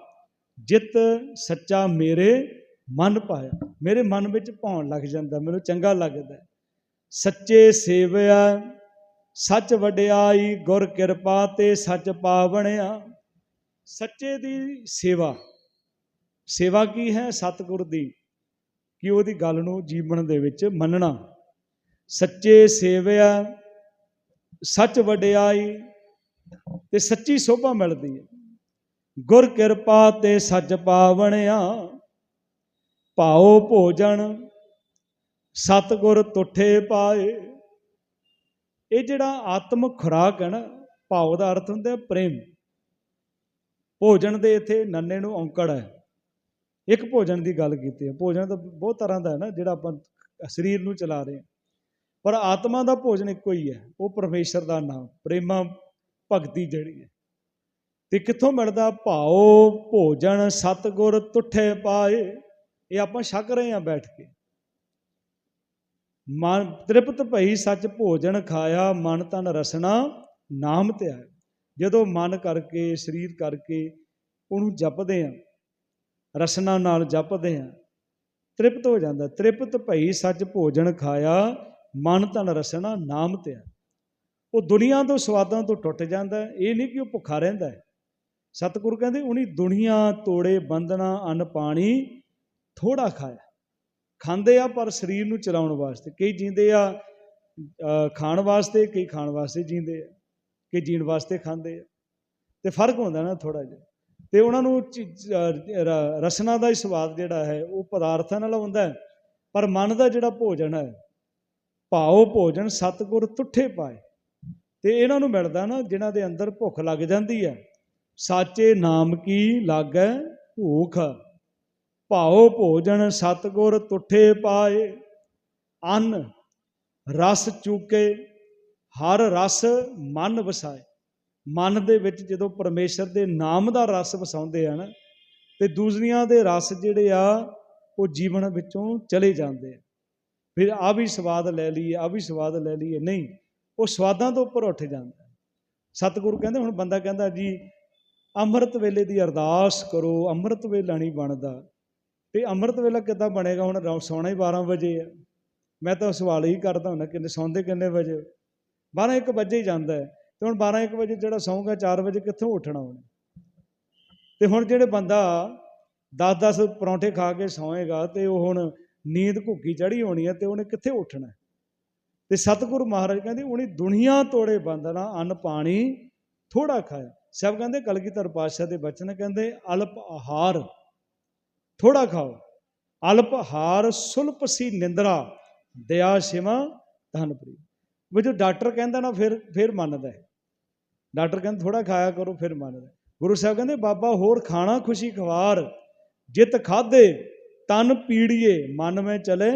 ਜਿਤ ਸੱਚਾ ਮੇਰੇ ਮਨ ਪਾਇਆ। ਮੇਰੇ ਮਨ ਵਿੱਚ ਭਾਉਣ ਲੱਗ ਜਾਂਦਾ, ਮੈਨੂੰ ਚੰਗਾ ਲੱਗਦਾ ਸੱਚੇ ਸੇਵਿਆ, ਸੱਚ ਵਡਿਆਈ, ਗੁਰ ਕਿਰਪਾ ਤੇ ਸੱਚ ਪਾਵਣਿਆ। ਸੱਚੇ ਦੀ ਸੇਵਾ ਸੇਵਾ ਕੀ ਹੈ? ਸਤਿਗੁਰ ਦੀ ਕਿ ਉਹਦੀ ਗੱਲ ਨੂੰ ਜੀਵਨ ਦੇ ਵਿੱਚ ਮੰਨਣਾ। ਸੱਚੇ ਸੇਵਿਆ, ਸੱਚ ਵਡਿਆਈ ਤੇ ਸੱਚੀ ਸੋਭਾ ਮਿਲਦੀ ਹੈ। ਗੁਰ ਕਿਰਪਾ ਤੇ ਸੱਚ ਪਾਵਣਿਆ, ਭਾਉ ਭੋਜਨ, ਸਤਗੁਰ ਤੁਠੇ ਪਾਏ। ਇਹ ਜਿਹੜਾ ਆਤਮਿਕ ਖੁਰਾਕ ਹੈ ਨਾ, ਭਾਉ ਦਾ ਅਰਥ ਹੁੰਦਾ ਪ੍ਰੇਮ। ਭੋਜਨ ਦੇ ਇੱਥੇ ਨੰਨੇ ਨੂੰ ਔਂਕੜ ਹੈ। ਇੱਕ ਭੋਜਨ ਦੀ ਗੱਲ ਕੀਤੀ ਹੈ। ਭੋਜਨ ਤਾਂ ਬਹੁਤ ਤਰ੍ਹਾਂ ਦਾ ਹੈ ਨਾ, ਜਿਹੜਾ ਆਪਾਂ ਸਰੀਰ ਨੂੰ ਚਲਾ ਰਹੇ ਹਾਂ। ਪਰ ਆਤਮਾ ਦਾ ਭੋਜਨ ਇੱਕੋ ਹੀ ਹੈ। ਉਹ ਪਰਮੇਸ਼ਰ ਦਾ ਨਾਮ, ਪ੍ਰੇਮਾ ਭਗਤੀ ਜਿਹੜੀ ਹੈ। ਤੇ ਕਿੱਥੋਂ ਮਿਲਦਾ? ਭਾਉ ਭੋਜਨ ਸਤਗੁਰ ਤੁਠੇ ਪਾਏ। ਇਹ ਆਪਾਂ ਛਕ ਰਹੇ ਹਾਂ ਬੈਠ ਕੇ। ਮਨ ਤ੍ਰਿਪਤ ਭਈ ਸੱਚ ਭੋਜਨ ਖਾਇਆ, ਮਨ ਤਨ ਰਸਨਾ ਨਾਮ ਤੇ ਆਇਆ ਜਦੋਂ ਮਨ ਕਰਕੇ, ਸਰੀਰ ਕਰਕੇ ਉਹਨੂੰ ਜਪਦੇ ਆ ਰਸਨਾ ਨਾਲ ਜਪਦੇ ਆ ਤ੍ਰਿਪਤ ਹੋ ਜਾਂਦਾ। ਤ੍ਰਿਪਤ ਭਈ ਸੱਚ ਭੋਜਨ ਖਾਇਆ, ਮਨ ਤਨ ਰਸਨਾ ਨਾਮ ਤੇ ਉਹ ਦੁਨੀਆ ਤੋਂ ਸਵਾਦਾਂ ਤੋਂ ਟੁੱਟ ਜਾਂਦਾ। ਇਹ ਨਹੀਂ ਕਿ ਉਹ ਭੁੱਖਾ ਰਹਿੰਦਾ ਹੈ। ਸਤਿਗੁਰੂ ਕਹਿੰਦੇ ਉਹਨੀ ਦੁਨੀਆ ਤੋੜੇ ਬੰਦਨਾ ਅੰਨ ਪਾਣੀ ਥੋੜਾ ਖਾਇਆ। ਖਾਂਦੇ ਆ ਪਰ ਸਰੀਰ ਨੂੰ ਚਲਾਉਣ ਵਾਸਤੇ। ਕਈ ਜੀਂਦੇ ਆ ਖਾਣ ਵਾਸਤੇ, ਕਈ ਖਾਣ ਵਾਸਤੇ ਜੀਂਦੇ ਆ। ਕਈ ਜੀਣ ਵਾਸਤੇ ਖਾਂਦੇ ਆ। ਤੇ ਫ਼ਰਕ ਹੁੰਦਾ ਨਾ ਥੋੜਾ ਜਿਹਾ। ਤੇ ਉਹਨਾਂ ਨੂੰ ਚ- ਅ, ਰਸਨਾ ਦਾ ਹੀ ਸਵਾਦ ਜਿਹੜਾ ਹੈ ਉਹ ਪਦਾਰਥਾਂ ਨਾਲ ਆਉਂਦਾ ਹੈ। ਪਰ ਮਨ ਦਾ ਜਿਹੜਾ ਭੋਜਨ ਹੈ ਭਾਉ ਭੋਜਨ ਸਤਿਗੁਰ ਤੁਠੇ ਪਾਏ। ਤੇ ਇਹਨਾਂ ਨੂੰ ਮਿਲਦਾ ਨਾ ਜਿਨ੍ਹਾਂ ਦੇ ਅੰਦਰ ਭੁੱਖ ਲੱਗ ਜਾਂਦੀ ਹੈ। ਸਾਚੇ ਨਾਮ ਕੀ ਲਾਗੈ ਭੂਖ? ਭਾਉ ਭੋਜਨ ਸਤਗੁਰ ਤੁਠੇ ਪਾਏ। ਅੰਨ ਰਸ ਚੂਕੇ ਹਰ ਰਸ ਮਨ ਵਸਾਏ। ਮਨ ਦੇ ਵਿੱਚ ਜਦੋਂ ਪਰਮੇਸ਼ਰ ਦੇ ਨਾਮ ਦਾ ਰਸ ਵਸਾਉਂਦੇ ਆ ਨਾ ਤੇ ਦੂਸਰੀਆਂ ਦੇ ਰਸ ਜਿਹੜੇ ਆ, ਉਹ ਜੀਵਨ ਵਿੱਚੋਂ ਚਲੇ ਜਾਂਦੇ ਆ। ਫਿਰ ਆ ਵੀ ਸਵਾਦ ਲੈ ਲਈਏ, ਆ ਵੀ ਸਵਾਦ ਲੈ ਲਈਏ। ਨਹੀਂ, ਉਹ ਸਵਾਦਾਂ ਤੋਂ ਉੱਪਰ ਉੱਠ ਜਾਂਦਾ ਸਤਿਗੁਰੂ ਕਹਿੰਦੇ, ਹੁਣ ਬੰਦਾ ਕਹਿੰਦਾ, ਜੀ, ਅੰਮ੍ਰਿਤ ਵੇਲੇ ਦੀ ਅਰਦਾਸ ਕਰੋ, ਅੰਮ੍ਰਿਤ ਵੇਲਾ ਨਹੀਂ ਬਣਦਾ। ਤੇ ਅੰਮ੍ਰਿਤ ਵੇਲਾ ਕਿੱਦਾਂ ਬਣੇਗਾ? ਹੁਣ ਰੌ- ਸੌਣਾ ਹੀ 12 ਵਜੇ ਆ। ਮੈਂ ਤਾਂ ਸਵਾਲ ਹੀ ਕਰਦਾ ਹੁੰਦਾ, ਕਿੰਨੇ, ਸੌਂਦੇ ਕਿੰਨੇ ਵਜੇ? 12 1 ਵਜੇ ਹੀ ਜਾਂਦਾ ਹੈ। ਤੇ ਹੁਣ 12 1 ਵਜੇ ਜਿਹੜਾ ਸੌਂਗਾ 4 ਵਜੇ ਕਿੱਥੋਂ ਉੱਠਣਾ ਉਹਨੇ? ਤੇ ਹੁਣ ਜਿਹੜੇ ਬੰਦਾ 10-10 ਪਰੌਂਠੇ ਖਾ ਕੇ ਸੌਏਗਾ ਤੇ ਉਹ ਹੁਣ ਨੀਂਦ ਘੁੱਗੀ ਚੜੀ ਹੋਣੀ ਹੈ ਤੇ ਉਹਨੇ ਕਿੱਥੇ ਉੱਠਣਾ ਤੇ ਸਤਿਗੁਰੂ ਮਹਾਰਾਜ ਕਹਿੰਦੇ, ਉਹਨੇ ਦੁਨੀਆ ਤੋੜੇ ਬੰਦਨਾ ਅੰਨ ਪਾਣੀ ਥੋੜਾ ਖਾਇਆ। ਸਭ ਕਹਿੰਦੇ, ਕਲਗੀਧਰ ਪਾਤਸ਼ਾਹ ਦੇ ਬਚਨ ਕਹਿੰਦੇ, ਅਲਪ ਆਹਾਰ ਥੋੜਾ ਖਾਓ। ਅਲਪ ਆਹਾਰ ਸੁਲਪ ਸੀ ਨਿੰਦਰਾ, ਦਇਆ ਸਿਵਾ ਧਨ ਪ੍ਰੀ ਜੋ ਡਾਕਟਰ ਕਹਿੰਦਾ ਨਾ, ਫਿਰ ਫਿਰ ਮੰਨਦਾ ਹੈ। ਡਾਕਟਰ ਕਹਿੰਦੇ ਥੋੜਾ ਖਾਇਆ ਕਰੋ, ਫਿਰ ਮੰਨਦਾ ਗੁਰੂ ਸਾਹਿਬ ਕਹਿੰਦੇ, ਬਾਬਾ, ਹੋਰ ਖਾਣਾ ਖੁਸ਼ੀ ਖਵਾਰ। ਜਿਤ ਖਾਦੇ ਤਨ ਪੀੜੀਏ, ਮਨ ਵਿੱਚ ਚਲੇ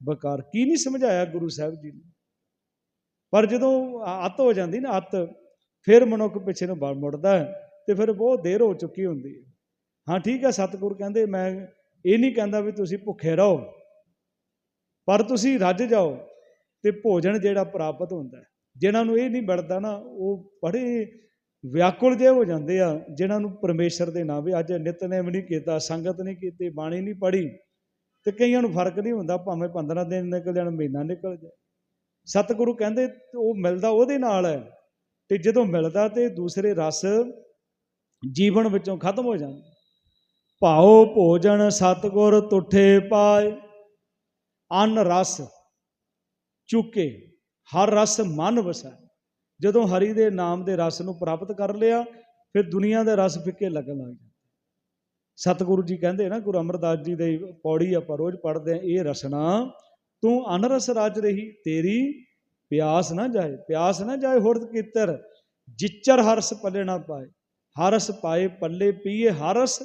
ਬਕਾਰ। ਕੀ ਨਹੀਂ ਸਮਝਾਇਆ ਗੁਰੂ ਸਾਹਿਬ ਜੀ ਨੇ? ਪਰ ਜਦੋਂ ਅੱਤ ਹੋ ਜਾਂਦੀ ਨਾ ਅੱਤ, ਫਿਰ ਮਨੁੱਖ ਪਿੱਛੇ ਨੂੰ ਵੜ ਮੁੜਦਾ ਤੇ ਫਿਰ ਬਹੁਤ ਦੇਰ ਹੋ ਚੁੱਕੀ ਹੁੰਦੀ ਹੈ। ਹਾਂ, ਠੀਕ ਹੈ, ਸਤਿਗੁਰ ਕਹਿੰਦੇ, ਮੈਂ ਇਹ ਨਹੀਂ ਕਹਿੰਦਾ ਵੀ ਤੁਸੀਂ ਭੁੱਖੇ ਰਹੋ, ਪਰ ਤੁਸੀਂ ਰੱਜ ਜਾਓ ਤੇ ਭੋਜਨ ਜਿਹੜਾ ਪ੍ਰਾਪਤ ਹੁੰਦਾ ਜਿਹਨਾਂ ਨੂੰ ਇਹ ਨਹੀਂ ਮਿਲਦਾ ਨਾ, ਉਹ ਬੜੇ ਵਿਆਕੁਲ ਜਿਹੇ ਹੋ ਜਾਂਦੇ ਆ ਜਿਹਨਾਂ ਨੂੰ ਪਰਮੇਸ਼ਰ ਦੇ ਨਾਮ ਵੀ ਅੱਜ ਨਿਤਨੇਮ ਨਹੀਂ ਕੀਤਾ, ਸੰਗਤ ਨਹੀਂ ਕੀਤੀ, ਬਾਣੀ ਨਹੀਂ ਪੜ੍ਹੀ ਤੇ ਕਈਆਂ ਨੂੰ ਫ਼ਰਕ ਨਹੀਂ ਹੁੰਦਾ, ਭਾਵੇਂ 15 ਦਿਨ ਨਿਕਲ ਜਾਣ, ਮਹੀਨਾ ਨਿਕਲ ਜਾਏ। ਸਤਿਗੁਰੂ ਕਹਿੰਦੇ ਉਹ ਮਿਲਦਾ ਉਹਦੇ ਨਾਲ ਹੈ ਤੇ ਜਦੋਂ ਮਿਲਦਾ ਤੇ ਦੂਸਰੇ ਰਸ ਜੀਵਨ ਵਿੱਚੋਂ ਖਤਮ ਹੋ ਜਾਂਦੇ। ਭਾਉ ਭੋਜਨ ਸਤਿਗੁਰ ਤੁਠੇ ਪਾਏ, ਅਨ ਰਸ ਚੁੱਕੇ। ਹਰ ਰਸ ਮਨ ਵਸੈ। ਜਦੋਂ ਹਰੀ ਦੇ ਨਾਮ ਦੇ ਰਸ ਨੂੰ ਪ੍ਰਾਪਤ ਕਰ ਲਿਆ, ਫਿਰ ਦੁਨੀਆ ਦੇ ਰਸ ਫਿੱਕੇ ਲੱਗਣ ਲੱਗ ਜਾਂਦੇ। ਸਤਿਗੁਰੂ ਜੀ ਕਹਿੰਦੇ ਨਾ, ਗੁਰੂ ਅਮਰਦਾਸ ਜੀ ਦੇ ਪੌੜੀ ਆਪਾਂ ਰੋਜ਼ ਪੜ੍ਹਦੇ ਆ ਇਹ ਰਸਨਾ, ਤੂੰ ਅਨਰਸ ਰਾਜ ਰਹੀ, ਤੇਰੀ ਪਿਆਸ ਨਾ ਜਾਏ, ਪਿਆਸ ਨਾ ਜਾਏ ਹੁਰਦ ਕੀਤਰ, ਜਿੱਚਰ ਹਰਸ ਪੱਲੇ ਨਾ ਪਾਏ। ਹਰਸ ਪਾਏ, ਪੱਲੇ ਪੀਏ, ਹਰਸ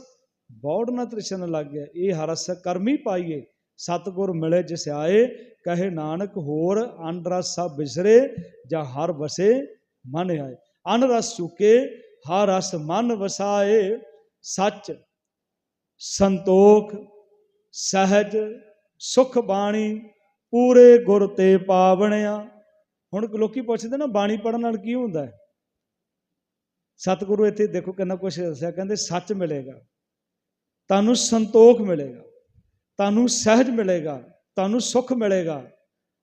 ਬੌੜ ਨਾ ਤ੍ਰਿਸ਼ਨ ਲੱਗ ਗਿਆ ਇਹ ਹਰਸ ਕਰਮੀ ਪਾਈਏ। ਸਤਿਗੁਰ ਮਿਲੇ ਜਿਸ ਆਏ, ਕਹੇ ਨਾਨਕ ਹੋਰ ਅਨ ਰਸ ਸਭ ਬਿਸਰੇ ਜਾਂ ਹਰ ਵਸੇ ਮਨ ਆਏ। ਅਨ ਰਸ ਚੁਕੇ ਹਰ ਰਸ ਮਨ ਵਸਾਏ। ਸੱਚ, ਸੰਤੋਖ, ਸਹਿਜ, ਸੁਖ ਬਾਣੀ, ਪੂਰੇ ਗੁਰ ਤੇ ਪਾਵਣਿਆ। ਹੁਣ ਲੋਕੀ ਪੁੱਛਦੇ ਨਾ, ਬਾਣੀ ਪੜਨ ਨਾਲ ਕੀ ਹੁੰਦਾ ਹੈ? ਸਤਿਗੁਰੂ ਇੱਥੇ ਦੇਖੋ ਕਿੰਨਾ ਕੁਛ ਦੱਸਿਆ, ਕਹਿੰਦੇ ਸੱਚ ਮਿਲੇਗਾ, ਤੁਹਾਨੂੰ ਸੰਤੋਖ ਮਿਲੇਗਾ। ਤੁਹਾਨੂੰ ਸਹਿਜ ਮਿਲੇਗਾ, ਤੁਹਾਨੂੰ ਸੁਖ ਮਿਲੇਗਾ।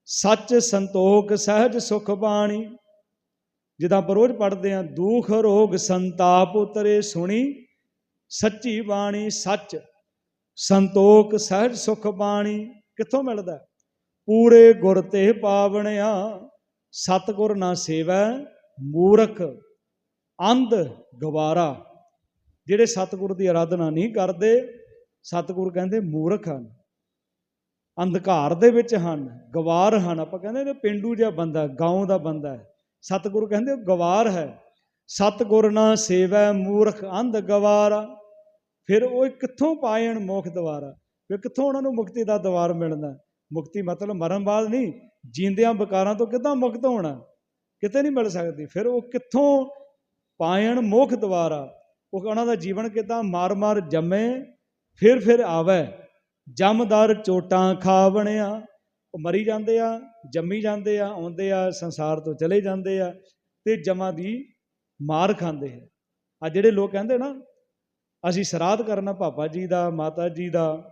ਸੱਚ ਸੰਤੋਖ, ਸਹਿਜ ਸੁਖ ਬਾਣੀ। ਜਿੱਦਾਂ ਆਪਾਂ ਰੋਜ਼ ਪੜ੍ਹਦੇ ਆ ਦੁਖ ਰੋਗ ਸੰਤਾਪ ਉਤਰੇ ਸੁਣੀ, ਸੱਚੀ ਬਾਣੀ ਸੱਚ, ਸੰਤੋਖ, ਸਹਿਜ ਸੁਖ ਬਾਣੀ। ਕਿੱਥੋਂ ਮਿਲਦਾ? ਪੂਰੇ ਗੁਰ ਤੇ ਪਾਵਣਿਆ, ਸਤਗੁਰ ਨਾ ਸੇਵੈ ਮੂਰਖ, ਅੰਧ ਗਵਾਰਾ। ਜਿਹੜੇ ਸਤਗੁਰ ਦੀ ਆਰਾਧਨਾ ਨਹੀਂ ਕਰਦੇ ਸਤਿਗੁਰ ਕਹਿੰਦੇ ਮੂਰਖ ਹਨ, ਅੰਧਕਾਰ ਦੇ ਵਿੱਚ ਹਨ, ਗਵਾਰ ਹਨ। ਆਪਾਂ ਕਹਿੰਦੇ ਨੇ ਪਿੰਡੂ ਜਿਹਾ ਬੰਦਾ, ਗਾਉਂ ਦਾ ਬੰਦਾ ਹੈ। ਸਤਿਗੁਰ ਕਹਿੰਦੇ ਉਹ ਗਵਾਰ ਹੈ। ਸਤਿਗੁਰ ਨਾ ਸੇਵੈ ਮੂਰਖ, ਅੰਧ ਗਵਾਰਾ। ਫਿਰ ਉਹ ਕਿੱਥੋਂ ਪਾਇਣ ਮੋਖ ਦਵਾਰਾ ਫਿਰ ਕਿੱਥੋਂ ਉਹਨਾਂ ਨੂੰ ਮੁਕਤੀ ਦਾ ਦਵਾਰ ਮਿਲਣਾ? ਮੁਕਤੀ ਮਤਲਬ ਮਰਨ ਬਾਅਦ ਨਹੀਂ ਜੀਂਦਿਆਂ ਬਕਾਰਾਂ ਤੋਂ ਕਿੱਦਾਂ ਮੁਕਤ ਹੋਣਾ? ਕਿਤੇ ਨਹੀਂ ਮਿਲ ਸਕਦੀ। ਫਿਰ ਉਹ ਕਿੱਥੋਂ ਪਾਇਣ ਮੋਖ ਦਵਾਰਾ ਉਹ ਉਹਨਾਂ ਦਾ ਜੀਵਨ ਕਿੱਦਾਂ ਮਾਰ-ਮਾਰ ਜੰਮੇ? ਫਿਰ ਫਿਰ ਆਵੇ। ਜਮਦਾਰ ਚੋਟਾਂ ਖਾਵਣਿਆ। ਉਹ ਮਰੀ ਜਾਂਦੇ ਆ, ਜੰਮੀ ਜਾਂਦੇ ਆ, ਆਉਂਦੇ ਆ, ਸੰਸਾਰ ਤੋਂ ਚਲੇ ਜਾਂਦੇ ਆ ਤੇ ਜਮਾ ਦੀ ਮਾਰ ਖਾਂਦੇ ਆ। ਆ ਜਿਹੜੇ ਲੋਕ ਕਹਿੰਦੇ ਨਾ, ਅਸੀਂ ਸਰਾਧ ਕਰਨਾ ਪਾਪਾ ਜੀ ਦਾ, ਮਾਤਾ ਜੀ ਦਾ,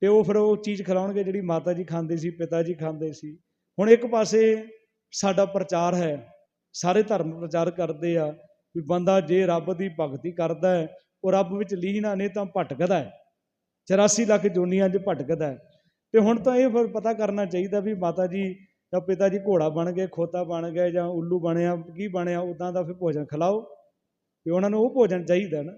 ਤੇ ਉਹ ਫਿਰ ਉਹ ਚੀਜ਼ ਖਿਲਾਉਣਗੇ ਜਿਹੜੀ ਮਾਤਾ ਜੀ ਖਾਂਦੇ ਸੀ, ਪਿਤਾ ਜੀ ਖਾਂਦੇ ਸੀ। ਹੁਣ ਇੱਕ ਪਾਸੇ ਸਾਡਾ ਪ੍ਰਚਾਰ ਹੈ, ਸਾਰੇ ਧਰਮ ਪ੍ਰਚਾਰ ਕਰਦੇ ਆ ਵੀ ਬੰਦਾ ਜੇ ਰੱਬ ਦੀ ਭਗਤੀ ਕਰਦਾ ਹੈ ਉਹ ਰੱਬ ਵਿੱਚ ਲੀਨ ਆ, ਨਹੀਂ ਤਾਂ ਭਟਕਦਾ ਹੈ। 84 ਲੱਖ ਜੋਨੀਆਂ 'ਚ ਭਟਕਦਾ ਹੈ। ਤੇ ਹੁਣ ਤਾਂ ਇਹ ਫਿਰ ਪਤਾ ਕਰਨਾ ਚਾਹੀਦਾ ਵੀ ਮਾਤਾ ਜੀ ਜਾਂ ਪਿਤਾ ਜੀ ਘੋੜਾ ਬਣ ਗਏ, ਖੋਤਾ ਬਣ ਗਏ ਜਾਂ ਉੱਲੂ ਬਣਿਆ, ਕੀ ਬਣਿਆ ਉਦਾਂ ਦਾ ਫਿਰ ਭੋਜਨ ਖਿਲਾਓ। ਵੀ ਉਹਨਾਂ ਨੂੰ ਉਹ ਭੋਜਨ ਚਾਹੀਦਾ ਨਾ।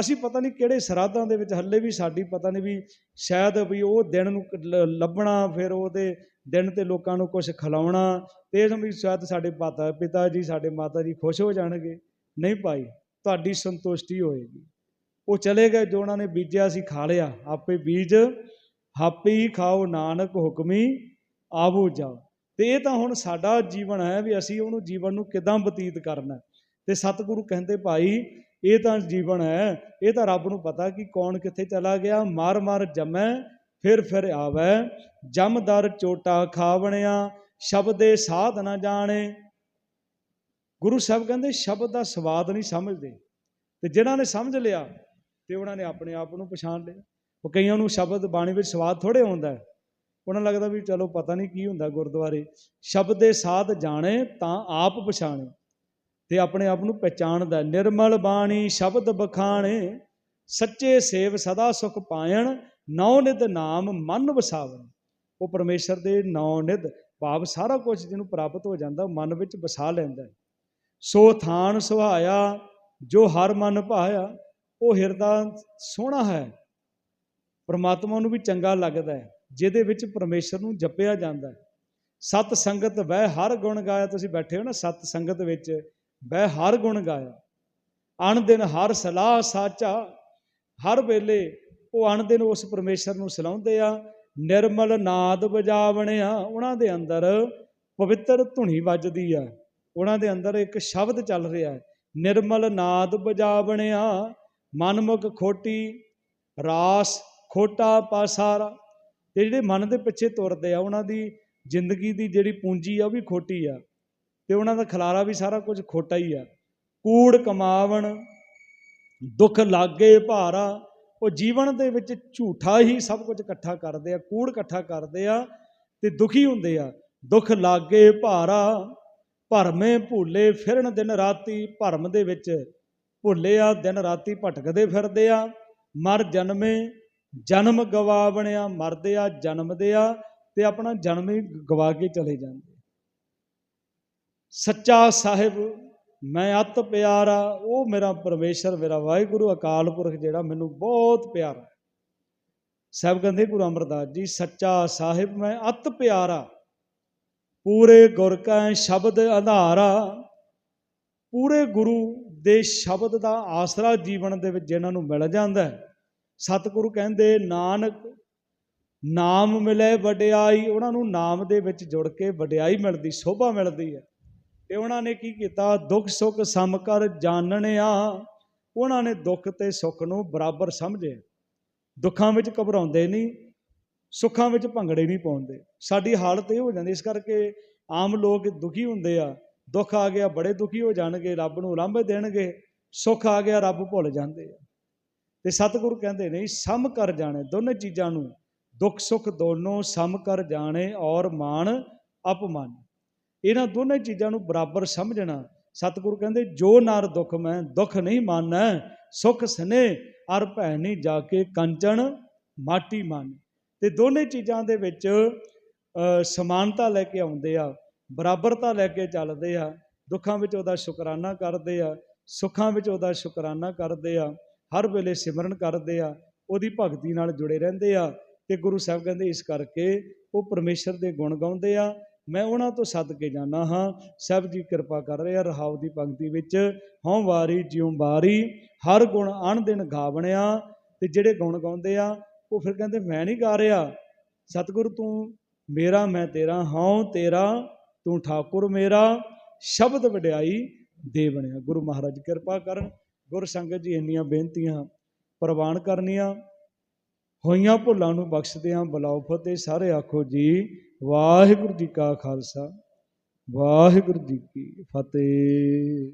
ਅਸੀਂ ਪਤਾ ਨਹੀਂ ਕਿਹੜੇ ਸਰਾਧਾਂ ਦੇ ਵਿੱਚ ਹੱਲੇ ਵੀ ਸਾਡੀ ਪਤਾ ਨਹੀਂ ਵੀ ਸ਼ਾਇਦ ਵੀ ਉਹ ਦਿਨ ਨੂੰ ਲ- ਲੱਭਣਾ, ਫਿਰ ਉਹਦੇ ਦਿਨ ਤੇ ਲੋਕਾਂ ਨੂੰ ਕੁਝ ਖਿਲਾਉਣਾ, ਤੇ ਇਹ ਵੀ ਸ਼ਾਇਦ ਸਾਡੇ ਮਾਤਾ, ਪਿਤਾ ਜੀ, ਸਾਡੇ ਮਾਤਾ ਜੀ ਖੁਸ਼ ਹੋ ਜਾਣਗੇ। ਨਹੀਂ ਭਾਈ, ਤੁਹਾਡੀ ਸੰਤੁਸ਼ਟੀ ਹੋਏਗੀ। ਉਹ ਚਲੇ ਗਏ, ਜੋ ਉਹਨਾਂ ਨੇ ਬੀਜਿਆ ਸੀ ਖਾ ਲਿਆ। ਆਪੇ ਬੀਜ, ਆਪੇ ਹੀ ਖਾਓ, ਨਾਨਕ ਹੁਕਮੀ ਆਵੋ ਜਾਓ। ਤੇ ਇਹ ਤਾਂ ਹੁਣ ਸਾਡਾ ਜੀਵਨ ਹੈ ਵੀ ਅਸੀਂ ਉਹਨੂੰ ਜੀਵਨ ਨੂੰ ਕਿਦਾਂ ਬਤੀਤ ਕਰਨਾ ਹੈ। ਤੇ ਸਤਿਗੁਰੂ ਕਹਿੰਦੇ, ਭਾਈ, ਇਹ ਤਾਂ ਜੀਵਨ ਹੈ। ਇਹ ਤਾਂ ਰੱਬ ਨੂੰ ਪਤਾ ਕਿ ਕੌਣ ਕਿੱਥੇ ਚਲਾ ਗਿਆ। ਮਾਰ ਮਾਰ ਜਮੈ, ਫਿਰ ਫਿਰ ਆਵੈ। ਜਮਦਰ ਚੋਟਾ ਖਾਵਣਿਆ, ਸ਼ਬਦੇ ਸਾਧ ਨਾ ਜਾਣੇ। ਗੁਰੂ ਸਾਹਿਬ ਕਹਿੰਦੇ, ਸ਼ਬਦ ਦਾ ਸਵਾਦ ਨਹੀਂ ਸਮਝਦੇ। ਤੇ ਜਿਨ੍ਹਾਂ ਨੇ ਸਮਝ ਲਿਆ ਤੇ ਉਹਨਾਂ ਨੇ ਆਪਣੇ ਆਪ ਨੂੰ ਪਛਾਣ ਲਿਆ। ਉਹ ਕਈਆਂ ਨੂੰ ਸ਼ਬਦ ਬਾਣੀ ਵਿੱਚ ਸਵਾਦ ਥੋੜੇ ਆਉਂਦਾ ਉਹਨਾਂ ਨੂੰ ਲੱਗਦਾ ਵੀ ਚਲੋ ਪਤਾ ਨਹੀਂ ਕੀ ਹੁੰਦਾ ਗੁਰਦੁਆਰੇ। ਸ਼ਬਦ ਦੇ ਸਾਧ ਜਾਣੇ ਤਾਂ ਆਪ ਪਛਾਣੇ ਤੇ ਆਪਣੇ ਆਪ ਨੂੰ ਪਹਿਚਾਣਦਾ ਨਿਰਮਲ ਬਾਣੀ ਸ਼ਬਦ ਬਖਾਣੇ, ਸੱਚੇ ਸੇਵ ਸਦਾ ਸੁਖ ਪਾਇਣ, ਨੌ ਨਿਧ ਨਾਮ ਮਨ ਵਸਾਵਣ। ਉਹ ਪਰਮੇਸ਼ਰ ਦੇ ਨੌ ਨਿਧ ਭਾਵ ਸਾਰਾ ਕੁਝ ਜਿਹਨੂੰ ਪ੍ਰਾਪਤ ਹੋ ਜਾਂਦਾ, ਉਹ ਮਨ ਵਿੱਚ ਵਸਾ ਲੈਂਦਾ ਹੈ। ਸੋ ਥਾਨ ਸੁਹਾਇਆ, ਜੋ ਹਰ ਮਨ ਭਾਇਆ ਉਹ ਹਿਰਦਾ ਸੋਹਣਾ ਹੈ। ਪਰਮਾਤਮਾ ਨੂੰ ਵੀ ਚੰਗਾ ਲੱਗਦਾ ਹੈ, ਜਿਹਦੇ ਵਿੱਚ ਪਰਮੇਸ਼ਰ ਨੂੰ ਜਪਿਆ ਜਾਂਦਾ ਹੈ। ਸਤ ਸੰਗਤ ਵਹਿ ਹਰ ਗੁਣ ਗਾਇਆ, ਤੁਸੀਂ ਬੈਠੇ ਹੋ ਨਾ, ਸਤ ਸੰਗਤ ਵਿੱਚ ਵਹਿ ਹਰ ਗੁਣ ਗਾਇਆ। ਅਣ ਦਿਨ ਹਰ ਸਲਾਹ ਸਾਚਾ, ਹਰ ਵੇਲੇ ਉਹ ਅਣ ਦਿਨ ਉਸ ਪਰਮੇਸ਼ਰ ਨੂੰ ਸਲਾਉਂਦੇ ਆ। ਨਿਰਮਲ ਨਾਦ ਵਜਾਵਣਿਆ ਉਹਨਾਂ ਦੇ ਅੰਦਰ ਪਵਿੱਤਰ ਧੁਨੀ ਵੱਜਦੀ ਆ। ਉਹਨਾਂ ਦੇ ਅੰਦਰ ਇੱਕ ਸ਼ਬਦ ਚੱਲ ਰਿਹਾ ਹੈ, ਨਿਰਮਲ ਨਾਦ ਵਜਾਵਣਿਆ ਮਨਮੁਖ ਖੋਟੀ, ਰਾਸ ਖੋਟਾ ਪਾਸਾਰਾ। ਤੇ ਜਿਹੜੇ ਮਨ ਦੇ ਪਿੱਛੇ ਤੁਰਦੇ ਆ, ਉਹਨਾਂ ਦੀ ਜ਼ਿੰਦਗੀ ਦੀ ਜਿਹੜੀ ਪੂੰਜੀ ਆ, ਉਹ ਵੀ ਖੋਟੀ ਆ। ਤੇ ਉਹਨਾਂ ਦਾ ਖਲਾਰਾ ਵੀ ਸਾਰਾ ਕੁਝ ਖੋਟਾ ਹੀ ਆ। ਕੂੜ ਕਮਾਵਣ, ਦੁੱਖ ਲਾਗੇ ਭਾਰਾ, ਉਹ ਜੀਵਨ ਦੇ ਵਿੱਚ ਝੂਠਾ ਹੀ ਸਭ ਕੁਝ ਇਕੱਠਾ ਕਰਦੇ ਆ, ਕੂੜ ਇਕੱਠਾ ਕਰਦੇ ਆ ਤੇ ਦੁਖੀ ਹੁੰਦੇ ਆ। ਦੁੱਖ ਲਾਗੇ ਭਾਰਾ, ਭਰਮੇ ਭੁੱਲੇ ਫਿਰਨ ਦਿਨ ਰਾਤੀ, ਭਰਮ ਦੇ ਵਿੱਚ ਭੁੱਲੇ ਆ ਦਿਨ ਰਾਤੀ ਭਟਕਦੇ ਫਿਰਦੇ ਆ ਮਰ ਜਨਮੇ, ਜਨਮ ਗਵਾ ਬਣਿਆ, ਮਰਦੇ ਆ, ਜਨਮਦੇ ਆ ਤੇ ਆਪਣਾ ਜਨਮ ਹੀ ਗਵਾ ਕੇ ਚਲੇ ਜਾਂਦੇ ਸੱਚਾ ਸਾਹਿਬ, ਮੈਂ ਅਤ ਪਿਆਰਾ, ਉਹ ਮੇਰਾ ਪਰਮੇਸ਼ਰ, ਮੇਰਾ ਵਾਹਿਗੁਰੂ, ਅਕਾਲ ਪੁਰਖ ਜਿਹੜਾ ਮੈਨੂੰ ਬਹੁਤ ਪਿਆਰਾ ਹੈ। ਸਾਹਿਬ ਕਹਿੰਦੇ, ਗੁਰੂ ਅਮਰਦਾਸ ਜੀ, ਸੱਚਾ ਸਾਹਿਬ, ਮੈਂ ਅਤ ਪਿਆਰਾ, ਪੂਰੇ ਗੁਰ ਕਾ ਸ਼ਬਦ ਆਧਾਰਾ ਪੂਰੇ ਗੁਰੂ ਦੇ ਸ਼ਬਦ ਦਾ ਆਸਰਾ ਜੀਵਨ ਦੇ ਵਿੱਚ ਜਿਹਨਾਂ ਨੂੰ ਮਿਲ ਜਾਂਦਾ ਹੈ। ਸਤਿਗੁਰੂ ਕਹਿੰਦੇ, ਨਾਨਕ, ਨਾਮ ਮਿਲੇ ਵਡਿਆਈ। ਉਹਨਾਂ ਨੂੰ ਨਾਮ ਦੇ ਵਿੱਚ ਜੁੜ ਕੇ ਵਡਿਆਈ ਮਿਲਦੀ, ਸੋਭਾ ਮਿਲਦੀ ਹੈ। ਤੇ ਉਹਨਾਂ ਨੇ ਕੀ ਕੀਤਾ? ਦੁੱਖ ਸੁੱਖ ਸਮ ਕਰ ਜਾਣਨਿਆ। ਉਹਨਾਂ ਨੇ ਦੁੱਖ ਤੇ ਸੁੱਖ ਨੂੰ ਬਰਾਬਰ ਸਮਝਿਆ। ਦੁੱਖਾਂ ਵਿੱਚ ਘਬਰਾਉਂਦੇ ਨਹੀਂ, ਸੁੱਖਾਂ ਵਿੱਚ ਭੰਗੜੇ ਨਹੀਂ ਪਾਉਂਦੇ। ਸਾਡੀ ਹਾਲਤ ਇਹ ਹੋ ਜਾਂਦੀ ਇਸ ਕਰਕੇ ਆਮ ਲੋਕ ਦੁਖੀ ਹੁੰਦੇ ਆ। ਦੁੱਖ ਆ ਗਿਆ, ਬੜੇ ਦੁਖੀ ਹੋ ਜਾਣਗੇ, ਰੱਬ ਨੂੰ ਉਲਾਂਭੇ ਦੇਣਗੇ, ਸੁੱਖ ਆ ਗਿਆ, ਰੱਬ ਭੁੱਲ ਜਾਂਦੇ ਆ। ਤੇ ਸਤਿਗੁਰੂ ਕਹਿੰਦੇ ਨਹੀਂ ਸਮ ਕਰ ਜਾਣੇ, ਦੋਨੇ ਚੀਜ਼ਾਂ ਨੂੰ, ਦੁੱਖ ਸੁੱਖ ਦੋਨੋਂ ਸਮ ਕਰ ਜਾਣੇ ਔਰ ਮਾਨ ਅਪਮਾਨ। ਇਹਨਾਂ ਦੋਨੇ ਚੀਜ਼ਾਂ ਨੂੰ ਬਰਾਬਰ ਸਮਝਣਾ, ਸਤਿਗੁਰੂ ਕਹਿੰਦੇ, ਜੋ ਨਰ ਦੁੱਖ ਮੈਂ, ਦੁੱਖ ਨਹੀਂ ਮਾਨੈ, ਸੁਖ ਸਨੇ ਅਰ ਭੈਣੀ ਜਾ ਕੇ ਕੰਚਣ ਮਾਟੀ ਮਾਨ। ਤੇ ਦੋਨੇ ਚੀਜ਼ਾਂ ਦੇ ਵਿੱਚ ਸਮਾਨਤਾ ਲੈ ਕੇ ਆਉਂਦੇ ਆ ਬਰਾਬਰਤਾ ਲੈ ਕੇ ਚੱਲਦੇ ਆ, ਦੁੱਖਾਂ ਵਿੱਚ ਉਹਦਾ ਸ਼ੁਕਰਾਨਾ ਕਰਦੇ ਆ, ਸੁੱਖਾਂ ਵਿੱਚ ਉਹਦਾ ਸ਼ੁਕਰਾਨਾ ਕਰਦੇ ਆ, ਹਰ ਵੇਲੇ ਸਿਮਰਨ ਕਰਦੇ ਆ, ਉਹਦੀ ਭਗਤੀ ਨਾਲ ਜੁੜੇ ਰਹਿੰਦੇ ਆ ਤੇ ਗੁਰੂ ਸਾਹਿਬ ਕਹਿੰਦੇ ਇਸ ਕਰਕੇ ਉਹ ਪਰਮੇਸ਼ਰ ਦੇ ਗੁਣ ਗਾਉਂਦੇ ਆ। ਮੈਂ ਉਹਨਾਂ ਤੋਂ ਸੱਦ ਕੇ ਜਾਣਾ ਹਾਂ। ਸਭ ਜੀ ਕਿਰਪਾ ਕਰ ਰਹੇ ਆ ਰਹਾਉ ਦੀ ਪੰਕਤੀ ਵਿੱਚ। ਹਉ ਵਾਰੀ, ਜਿਉ ਵਾਰੀ ਹਰ ਗੁਣ ਅਣ ਦਿਨ ਗਾਵਣਿਆ। ਤੇ ਜਿਹੜੇ ਗੁਣ ਗਾਉਂਦੇ ਆ, ਉਹ ਫਿਰ ਕਹਿੰਦੇ, ਮੈਂ ਨਹੀਂ ਗਾ ਰਿਹਾ। ਸਤਿਗੁਰੂ ਤੂੰ ਮੇਰਾ, ਮੈਂ ਤੇਰਾ, ਹਉ ਤੇਰਾ ਤੂੰ ਠਾਕੁਰ ਮੇਰਾ ਸ਼ਬਦ ਵਡਿਆਈ ਦੇ ਬਣਿਆ ਗੁਰੂ ਮਹਾਰਾਜ ਕਿਰਪਾ ਕਰਨ ਗੁਰ ਸੰਗਤ ਜੀ ਇੰਨੀਆਂ ਬੇਨਤੀਆਂ ਪ੍ਰਵਾਨ ਕਰਨੀਆਂ। ਹੋਈਆਂ ਭੁੱਲਾਂ ਨੂੰ ਬਖਸ਼ਦਿਆਂ ਬਲਾਉ ਫਤਿਹ। ਸਾਰੇ ਆਖੋ ਜੀ, ਵਾਹਿਗੁਰੂ ਜੀ ਕਾ ਖਾਲਸਾ, ਵਾਹਿਗੁਰੂ ਜੀ ਕੀ ਫਤਿਹ।